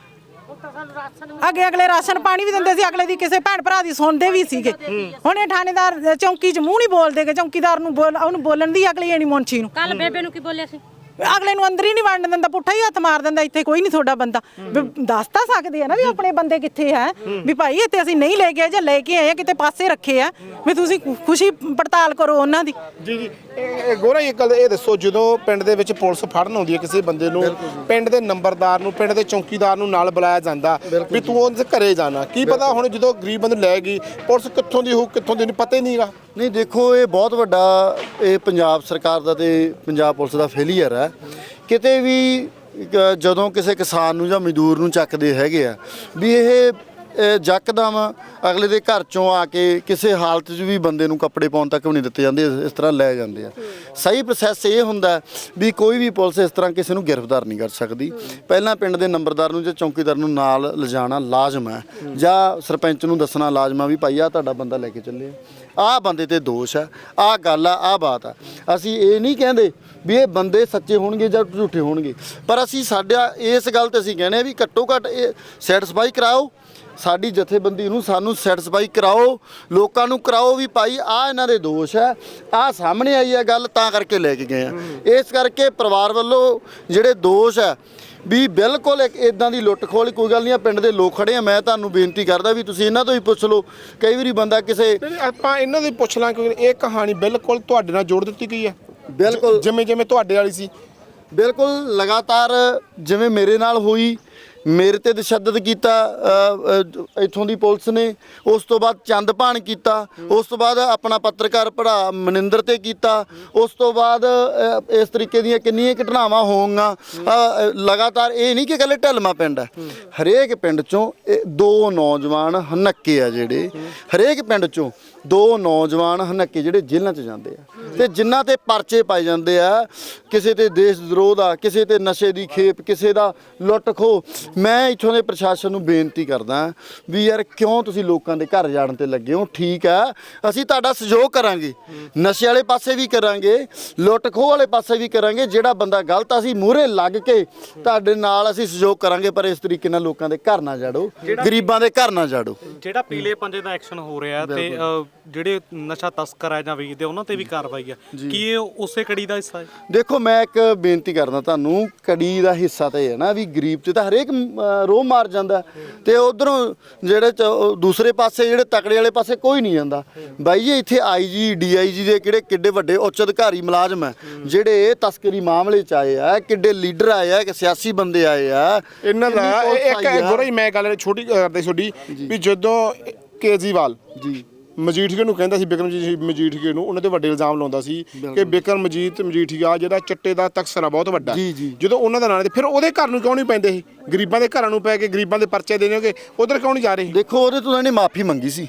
ਅੱਗੇ ਅਗਲੇ ਰਾਸ਼ਨ ਪਾਣੀ ਵੀ ਦਿੰਦੇ ਸੀ ਅਗਲੇ ਦੀ ਕਿਸੇ ਭੈਣ ਭਰਾ ਦੀ ਸੁਣਦੇ ਵੀ ਸੀਗੇ। ਹੁਣ ਇਹ ਥਾਣੇਦਾਰ ਚੌਂਕੀ 'ਚ ਮੂੰਹ ਨਹੀਂ ਬੋਲਦੇਗੇ ਚੌਂਕੀਦਾਰ ਨੂੰ ਬੋਲ ਉਹਨੂੰ ਬੋਲਣ ਦੀ ਅਗਲੀ ਨਹੀਂ ਮੁੰਸ਼ੀ ਨੂੰ। ਕੱਲ ਬੇਬੇ ਨੂੰ ਕੀ ਬੋਲਿਆ ਸੀ? ਅਗਲੇ ਨੂੰ ਅੰਦਰ ਹੀ ਨਹੀਂ ਵੜਨ ਦਿੰਦਾ ਪੁੱਠਾ ਹੀ ਹੱਥ ਮਾਰ ਦਿੰਦਾ ਇੱਥੇ ਕੋਈ ਨਹੀਂ ਤੁਹਾਡਾ ਬੰਦਾ। ਵੀ ਦੱਸ ਤਾਂ ਸਕਦੇ ਆ ਨਾ ਵੀ ਆਪਣੇ ਬੰਦੇ ਕਿੱਥੇ ਆ ਵੀ ਭਾਈ ਇੱਥੇ ਅਸੀਂ ਨਹੀਂ ਲੈ ਕੇ ਆਏ ਜਾਂ ਲੈ ਕੇ ਆਏ ਆ ਕਿਤੇ ਪਾਸੇ ਰੱਖੇ ਆ ਵੀ ਤੁਸੀਂ ਖੁਸ਼ੀ ਪੜਤਾਲ ਕਰੋ ਉਹਨਾਂ ਦੀ। ਜੀ ਜੀ। ਗੋਰਾ ਇੱਕ ਗੱਲ ਇਹ ਦੱਸੋ ਜਦੋਂ ਪਿੰਡ ਦੇ ਵਿੱਚ ਪੁਲਿਸ ਫੜਨ ਆਉਂਦੀ ਹੈ ਕਿਸੇ ਬੰਦੇ ਨੂੰ ਪਿੰਡ ਦੇ ਨੰਬਰਦਾਰ ਨੂੰ ਪਿੰਡ ਦੇ ਚੌਕੀਦਾਰ ਨੂੰ ਨਾਲ ਬੁਲਾਇਆ ਜਾਂਦਾ ਵੀ ਤੂੰ ਉਹਦੇ ਘਰੇ ਜਾਣਾ। ਕੀ ਪਤਾ ਹੁਣ ਜਦੋਂ ਗਰੀਬ ਬੰਦੇ ਲੈ ਗਈ ਪੁਲਿਸ ਕਿੱਥੋਂ ਦੀ ਹੋ ਕਿੱਥੋਂ ਦੀ ਨਹੀਂ ਪਤਾ ਹੀ ਨਹੀਂਗਾ ਨਹੀਂ ਦੇਖੋ ਇਹ ਬਹੁਤ ਵੱਡਾ ਇਹ ਪੰਜਾਬ ਸਰਕਾਰ ਦਾ ਤੇ ਪੰਜਾਬ ਪੁਲਿਸ ਦਾ ਫੇਲੀਅਰ ਹੈ। ਕਿਤੇ ਵੀ ਜਦੋਂ ਕਿਸੇ ਕਿਸਾਨ ਨੂੰ ਜਾਂ ਮਜ਼ਦੂਰ ਨੂੰ ਚੱਕਦੇ ਹੈਗੇ ਆ ਵੀ ਇਹ ਜੱਕਦਮ ਅਗਲੇ ਦੇ ਘਰ ਚੋਂ ਆ ਕੇ ਕਿਸੇ ਹਾਲਤ 'ਚ ਵੀ ਬੰਦੇ ਨੂੰ ਕੱਪੜੇ ਪਾਉਣ ਤੱਕ ਵੀ ਨਹੀਂ ਦਿੱਤੇ ਜਾਂਦੇ, ਇਸ- ਤਰ੍ਹਾਂ ਲੈ ਜਾਂਦੇ ਆ। ਸਹੀ ਪ੍ਰੋਸੈਸ ਇਹ ਹੁੰਦਾ ਵੀ ਕੋਈ ਵੀ ਪੁਲਿਸ ਇਸ ਤਰ੍ਹਾਂ ਕਿਸੇ ਨੂੰ ਗ੍ਰਿਫਤਾਰ ਨਹੀਂ ਕਰ ਸਕਦੀ। ਪਹਿਲਾਂ ਪਿੰਡ ਦੇ ਨੰਬਰਦਾਰ ਨੂੰ ਜਾਂ ਚੌਕੀਦਾਰ ਨੂੰ ਨਾਲ ਲਿਜਾਣਾ ਲਾਜ਼ਮ ਹੈ। ਜਾਂ ਸਰਪੰਚ ਨੂੰ ਦੱਸਣਾ ਲਾਜ਼ਮ ਆ ਵੀ ਭਾਈ ਆ ਤੁਹਾਡਾ ਬੰਦਾ ਲੈ ਕੇ ਚੱਲੇ ਆ। ਆਹ ਬੰਦੇ ਤੇ ਦੋਸ਼ ਆ ਆਹ ਗੱਲ ਆ, ਆਹ ਬਾਤ ਆ। ਅਸੀਂ ਇਹ ਨਹੀਂ ਕਹਿੰਦੇ ਵੀ ਇਹ ਬੰਦੇ ਸੱਚੇ ਹੋਣਗੇ ਜਾਂ ਝੂਠੇ ਹੋਣਗੇ। ਪਰ ਅਸੀਂ ਸਾਡਾ ਇਸ ਗੱਲ ਤੇ ਅਸੀਂ ਕਹਿੰਦੇ ਆ ਵੀ ਘੱਟੋ ਘੱਟ ਇਹ ਸੈਟੀਸਫਾਈ ਕਰਾਓ। ਸਾਡੀ ਜਥੇਬੰਦੀ ਨੂੰ ਸਾਨੂੰ ਸੈਟੀਸਫਾਈ ਕਰਾਓ ਲੋਕਾਂ ਨੂੰ ਕਰਾਓ ਵੀ ਭਾਈ ਆ ਇਹਨਾਂ ਦੇ ਦੋਸ਼ ਹੈ ਆ ਸਾਹਮਣੇ ਆਈ ਹੈ ਗੱਲ ਤਾਂ ਕਰਕੇ ਲੈ ਕੇ ਗਏ ਆ। ਇਸ ਕਰਕੇ ਪਰਿਵਾਰ ਵੱਲੋਂ ਜਿਹੜੇ ਦੋਸ਼ ਹੈ ਵੀ ਬਿਲਕੁਲ ਇੱਕ ਇਦਾਂ ਦੀ ਲੁੱਟ ਖੋਹ ਕੋਈ ਗੱਲ ਨਹੀਂ ਆ ਪਿੰਡ ਦੇ ਲੋਕ ਖੜੇ ਆ ਮੈਂ ਤੁਹਾਨੂੰ ਬੇਨਤੀ ਕਰਦਾ ਵੀ ਤੁਸੀਂ ਇਹਨਾਂ ਤੋਂ ਹੀ ਪੁੱਛ ਲਓ ਕਈ ਵਾਰੀ ਬੰਦਾ ਕਿਸੇ ਆਪਾਂ ਇਹਨਾਂ ਦੀ ਪੁੱਛ ਲਾਂ ਕਿਉਂਕਿ ਇਹ ਕਹਾਣੀ ਬਿਲਕੁਲ ਤੁਹਾਡੇ ਨਾਲ ਜੋੜ ਦਿੱਤੀ ਗਈ ਹੈ। ਬਿਲਕੁਲ। ਜਿਵੇਂ ਜਿਵੇਂ ਤੁਹਾਡੇ ਵਾਲੀ ਸੀ। ਬਿਲਕੁਲ ਲਗਾਤਾਰ ਜਿਵੇਂ ਮੇਰੇ ਨਾਲ ਹੋਈ ਮੇਰੇ ਤੇ ਤਸ਼ੱਦਦ ਕੀਤਾ ਅ, ਇੱਥੋਂ ਦੀ ਪੁਲਿਸ ਨੇ ਉਸ ਤੋਂ ਬਾਅਦ ਚੰਦਪਾਣ ਕੀਤਾ ਉਸ ਤੋਂ ਬਾਅਦ ਆਪਣਾ ਪੱਤਰਕਾਰ ਭਰਾ ਮਨਿੰਦਰ ਤੇ ਕੀਤਾ ਉਸ ਤੋਂ ਬਾਅਦ ਇਸ ਤਰੀਕੇ ਦੀਆਂ ਕਿੰਨੀਆਂ ਘਟਨਾਵਾਂ ਹੋਣਗੀਆਂ ਲਗਾਤਾਰ ਇਹ ਨਹੀਂ ਕਿ ਇਕੱਲੇ ਢਲਮਾ ਪਿੰਡ ਹੈ ਹਰੇਕ ਪਿੰਡ ਚੋਂ ਦੋ ਨੌਜਵਾਨ ਹਨੱਕੇ ਆ ਜਿਹੜੇ ਹਰੇਕ ਪਿੰਡ ਚੋਂ ਦੋ ਨੌਜਵਾਨ ਹਨੱਕੇ ਜਿਹੜੇ ਜੇਲ੍ਹਾਂ 'ਚ ਜਾਂਦੇ ਆ। ਤੇ ਜਿਨ੍ਹਾਂ ਤੇ ਪਰਚੇ ਪਾਏ ਜਾਂਦੇ ਆ ਕਿਸੇ ਤੇ ਦੇਸ਼ ਵਿਰੋਧ ਆ ਕਿਸੇ ਤੇ ਨਸ਼ੇ ਦੀ ਖੇਪ ਕਿਸੇ ਦਾ ਲੁੱਟ ਖੋ ਮੈਂ ਇੱਥੋਂ ਦੇ ਪ੍ਰਸ਼ਾਸਨ ਨੂੰ ਬੇਨਤੀ ਕਰਦਾ ਵੀ ਯਾਰ ਕਿਉਂ ਤੁਸੀਂ ਲੋਕਾਂ ਦੇ ਘਰ ਜਾਣ ਤੇ ਲੱਗੇ ਹੋ? ਠੀਕ ਆ ਅਸੀਂ ਤੁਹਾਡਾ ਸਹਿਯੋਗ ਕਰਾਂਗੇ। ਨਸ਼ੇ ਵਾਲੇ ਪਾਸੇ ਵੀ ਕਰਾਂਗੇ ਲੁੱਟ ਖੋਹ ਵਾਲੇ ਪਾਸੇ ਵੀ ਕਰਾਂਗੇ। ਜਿਹੜਾ ਬੰਦਾ ਗਲਤ ਆ, ਅਸੀਂ ਮੂਹਰੇ ਲੱਗ ਕੇ ਤੁਹਾਡੇ ਨਾਲ ਅਸੀਂ ਸਹਿਯੋਗ ਕਰਾਂਗੇ ਪਰ ਇਸ ਤਰੀਕੇ ਨਾਲ ਲੋਕਾਂ ਦੇ ਘਰ ਨਾ ਜਾੜੋ ਗਰੀਬਾਂ ਦੇ ਘਰ ਨਾ ਜਾੜੋ। ਜਿਹੜਾ ਪੀਲੇ ਪੰਜੇ ਦਾ ਐਕਸ਼ਨ ਹੋ ਰਿਹਾ ਤੇ ਜਿਹੜੇ ਨਸ਼ਾ ਤਸਕਰ ਆ ਜਾਂ ਵੇਚਦੇ ਉਹਨਾਂ ਤੇ ਵੀ ਕਾਰਵਾਈ ਆ। ਕੀ ਇਹ ਉਸੇ ਕੜੀ ਦਾ ਹਿੱਸਾ ਹੈ? ਦੇਖੋ ਮੈਂ ਇੱਕ ਬੇਨਤੀ ਕਰਦਾ ਤੁਹਾਨੂੰ ਕੜੀ ਦਾ ਹਿੱਸਾ ਤਾਂ ਇਹ ਹੈ ਨਾ ਵੀ ਗਰੀਬ ਤੇ ਤਾਂ ਹਰੇਕ ਅਹ, ਰੋਹ ਮਾਰ ਜਾਂਦਾ। ਤੇ ਉਧਰੋਂ ਜਿਹੜੇ ਚ- ਉਹ ਦੂਸਰੇ ਪਾਸੇ ਜਿਹੜੇ ਤਕੜੇ ਵਾਲੇ ਪਾਸੇ ਕੋਈ ਨਹੀਂ ਜਾਂਦਾ। ਬਾਈ ਜੀ ਇੱਥੇ ਆਈਜੀ ਡੀਆਈਜੀ ਦੇ ਕਿਹੜੇ ਕਿੱਡੇ ਵੱਡੇ ਉੱਚ ਅਧਿਕਾਰੀ ਮੁਲਾਜ਼ਮ ਹੈ ਜਿਹੜੇ ਇਹ ਤਸਕਰੀ ਮਾਮਲੇ ਚ ਆਏ ਆ ਕਿੱਡੇ ਲੀਡਰ ਆਏ ਆ ਕਿ ਸਿਆਸੀ ਬੰਦੇ ਆਏ ਆ। ਇਹਨਾਂ ਦਾ ਇੱਕ ਆਈ ਆ। ਗੁਰੂ ਜੀ ਮੈਂ ਗੱਲ ਛੋਟੀ ਕਰਦੇ ਛੋਡੀ ਵੀ ਜਦੋਂ ਕੇਜਰੀਵਾਲ ਜੀ। ਮਜੀਠੀਆ ਨੂੰ ਕਹਿੰਦਾ ਸੀ ਬਿਕਰਮਜੀਤ ਮਜੀਠੀਆ ਨੂੰ ਉਹਨਾਂ ਤੇ ਵੱਡੇ ਇਲਜ਼ਾਮ ਲਾਉਂਦਾ ਸੀ ਕਿ ਬਿਕਰਮਜੀਤ ਮਜੀਠੀਆ ਜਿਹੜਾ ਚਿੱਟੇ ਦਾ ਤਕਸਰਾ ਬਹੁਤ ਵੱਡਾ। ਜਦੋਂ ਉਹਨਾਂ ਦਾ ਨਾਂ ਤੇ ਫਿਰ ਉਹਦੇ ਘਰ ਨੂੰ ਕਿਉਂ ਨਹੀਂ ਪੈਂਦੇ ਸੀ? ਗਰੀਬਾਂ ਦੇ ਘਰਾਂ ਨੂੰ ਪੈ ਕੇ ਗਰੀਬਾਂ ਦੇ ਪਰਚੇ ਦੇਣਗੇ ਉਧਰ ਕਿਉਂ ਨਹੀਂ ਜਾ ਰਹੇ? ਦੇਖੋ ਉਹਦੇ ਤੋਂ ਇਹਨੇ ਮਾਫੀ ਮੰਗੀ ਸੀ।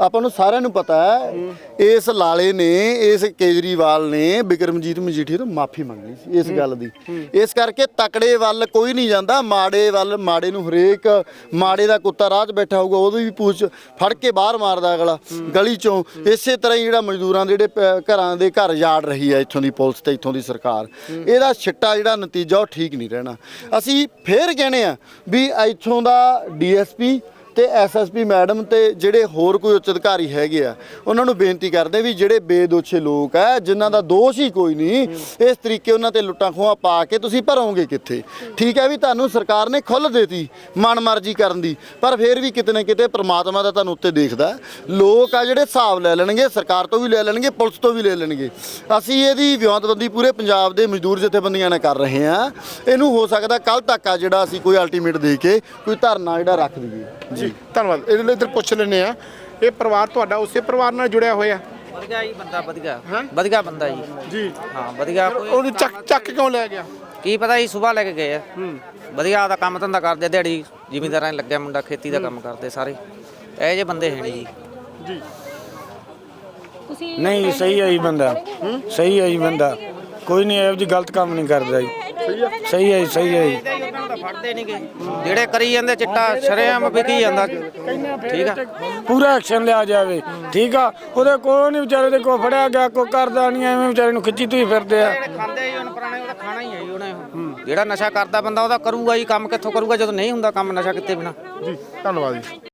ਆਪਾਂ ਨੂੰ ਸਾਰਿਆਂ ਨੂੰ ਪਤਾ ਹੈ, ਇਸ ਲਾਲੇ ਨੇ, ਇਸ ਕੇਜਰੀਵਾਲ ਨੇ ਬਿਕਰਮਜੀਤ ਮਜੀਠੀਆ ਤੋਂ ਮਾਫੀ ਮੰਗੀ ਸੀ ਇਸ ਗੱਲ ਦੀ। ਇਸ ਕਰਕੇ ਤਕੜੇ ਵੱਲ ਕੋਈ ਨਹੀਂ ਜਾਂਦਾ, ਮਾੜੇ ਵੱਲ, ਮਾੜੇ ਨੂੰ ਹਰੇਕ ਮਾੜੇ ਦਾ ਕੁੱਤਾ ਰਾਹ 'ਚ ਬੈਠਾ ਹੋਊਗਾ, ਉਹਦੀ ਵੀ ਪੂਛ ਫੜ ਕੇ ਬਾਹਰ ਮਾਰਦਾ ਅਗਲਾ ਗਲੀ 'ਚੋਂ। ਇਸੇ ਤਰ੍ਹਾਂ ਹੀ ਜਿਹੜਾ ਮਜ਼ਦੂਰਾਂ ਦੇ ਜਿਹੜੇ ਪ- ਘਰਾਂ ਦੇ ਘਰ ਜਾੜ ਰਹੀ ਹੈ ਇੱਥੋਂ ਦੀ ਪੁਲਿਸ ਤੇ, ਇੱਥੋਂ ਦੀ ਸਰਕਾਰ। ਇਹਦਾ ਛਿੱਟਾ ਜਿਹੜਾ ਨਤੀਜਾ ਉਹ ਠੀਕ ਨਹੀਂ ਰਹਿਣਾ। ਅਸੀਂ ਫੇਰ ਕਹਿੰਦੇ ਆ ਵੀ ਇੱਥੋਂ ਦਾ ਡੀਐਸਪੀ ਤੇ ਐਸਐਸਪੀ ਮੈਡਮ ਤੇ ਜਿਹੜੇ ਹੋਰ ਕੋਈ ਉੱਚ ਅਧਿਕਾਰੀ ਹੈਗੇ ਆ, ਉਹਨਾਂ ਨੂੰ ਬੇਨਤੀ ਕਰਦੇ ਵੀ ਜਿਹੜੇ ਬੇਦੋਸ਼ੇ ਲੋਕ ਆ, ਜਿਨ੍ਹਾਂ ਦਾ ਦੋਸ਼ ਹੀ ਕੋਈ ਨਹੀਂ, ਇਸ ਤਰੀਕੇ ਉਹਨਾਂ ਤੇ ਲੁੱਟਾਂ ਖੋਹਾਂ ਪਾ ਕੇ ਤੁਸੀਂ ਭਰੋਗੇ ਕਿੱਥੇ? ਠੀਕ ਹੈ ਵੀ ਤੁਹਾਨੂੰ ਸਰਕਾਰ ਨੇ ਖੁੱਲ੍ਹ ਦੇਤੀ ਮਨਮਰਜ਼ੀ ਕਰਨ ਦੀ, ਪਰ ਫਿਰ ਵੀ ਕਿਤੇ ਨਾ ਕਿਤੇ ਪ੍ਰਮਾਤਮਾ ਦਾ ਤੁਹਾਨੂੰ ਉੱਤੇ ਦੇਖਦਾ ਲੋਕ ਆ ਜਿਹੜੇ ਹਿਸਾਬ ਲੈ ਲੈਣਗੇ, ਸਰਕਾਰ ਤੋਂ ਵੀ ਲੈ ਲੈਣਗੇ, ਪੁਲਿਸ ਤੋਂ ਵੀ ਲੈ ਲੈਣਗੇ। ਅਸੀਂ ਇਹਦੀ ਵਿਉਂਤਬੰਦੀ ਪੂਰੇ ਪੰਜਾਬ ਦੇ ਮਜ਼ਦੂਰ ਜਥੇਬੰਦੀਆਂ ਨਾਲ ਕਰ ਰਹੇ ਆ ਇਹਨੂੰ ਹੋ ਸਕਦਾ ਕੱਲ ਤੱਕ ਆ ਜਿਹੜਾ ਅਸੀਂ ਕੋਈ ਅਲਟੀਮੇਟ ਦੇ ਕੇ ਕੋਈ ਧਰਨਾ ਜਿਹੜਾ ਰੱਖ ਦਈਏ। ਜੀ। ਧੰਨਵਾਦ। ਇਹਦੇ ਲਈ ਇੱਧਰ ਪੁੱਛ ਲੈਂਦੇ ਆ ਇਹ ਪਰਿਵਾਰ ਤੁਹਾਡਾ ਉਸੇ ਪਰਿਵਾਰ ਨਾਲ ਜੁੜਿਆ ਹੋਇਆ? ਵਧੀਆ ਜੀ ਬੰਦਾ ਵਧੀਆ। ਵਧੀਆ ਬੰਦਾ ਜੀ। ਜੀ। ਹਾਂ ਵਧੀਆ ਕੋਈ ਉਹਨੂੰ ਚੱਕ ਚੱਕ ਕਿਉਂ ਲੈ ਗਿਆ? ਕੀ ਪਤਾ ਜੀ ਸਵੇਰ ਲੈ ਕੇ ਗਏ ਆ। ਵਧੀਆ ਆਦਾ ਕੰਮ ਧੰਦਾ ਕਰਦੇ ਦਿਹਾੜੀ ਜ਼ਿਮੀਂਦਾਰਾਂ ਲੱਗਿਆ ਮੁੰਡਾ ਖੇਤੀ ਦਾ ਕੰਮ ਕਰਦੇ ਸਾਰੇ। ਇਹ ਜੇ ਬੰਦੇ ਹੈ ਜੀ। ਤੁਸੀਂ ਨਹੀਂ ਸਹੀ ਹੈ ਜੀ ਬੰਦਾ। ਸਹੀ ਹੈ ਜੀ ਬੰਦਾ। ਕੋਈ ਨਹੀਂ ਇਹੋ ਜਿਹੀ ਗਲਤ ਕੰਮ ਨਹੀਂ ਕਰਦਾ ਜੀ। ਸਹੀ ਹੈ ਜੀ ਸਹੀ ਹੈ ਜੀ ਉਹਨਾਂ ਦਾ ਫੜਦੇ ਨਹੀਂਗੇ ਜਿਹੜੇ ਕਰੀ ਜਾਂਦੇ ਚਿੱਟਾ ਸ਼ਰੇਆਮ ਵਿਕੀ ਜਾਂਦਾ। ਠੀਕ ਆ। ਪੂਰਾ ਐਕਸ਼ਨ ਲਿਆ ਜਾਵੇ ਠੀਕ ਆ? ਉਹਦੇ ਕੋਈ ਨਹੀਂ ਵਿਚਾਰੇ ਦੇ ਕੋ ਫੜਿਆ ਗਿਆ ਕੋ ਕਰਦਾ ਨਹੀਂ ਐਵੇਂ ਵਿਚਾਰੇ ਨੂੰ ਖਿੱਚੀ ਤੁਸੀਂ ਫਿਰਦੇ ਆ। ਜਿਹੜੇ ਖਾਂਦੇ ਹੀ ਹੁਣ ਪੁਰਾਣੇ ਉਹਦਾ ਖਾਣਾ ਹੀ ਹੈ ਜੀ ਉਹਨੇ। ਜਿਹੜਾ ਨਸ਼ਾ ਕਰਦਾ ਬੰਦਾ ਉਹਦਾ ਕਰੂਗਾ ਹੀ ਕੰਮ ਕਿੱਥੋਂ ਕਰੂਗਾ? ਜਦੋਂ ਨਹੀਂ ਹੁੰਦਾ ਕੰਮ ਨਸ਼ਾ ਕਿੱਥੇ ਬਿਨਾ। ਜੀ ਧੰਨਵਾਦ ਜੀ।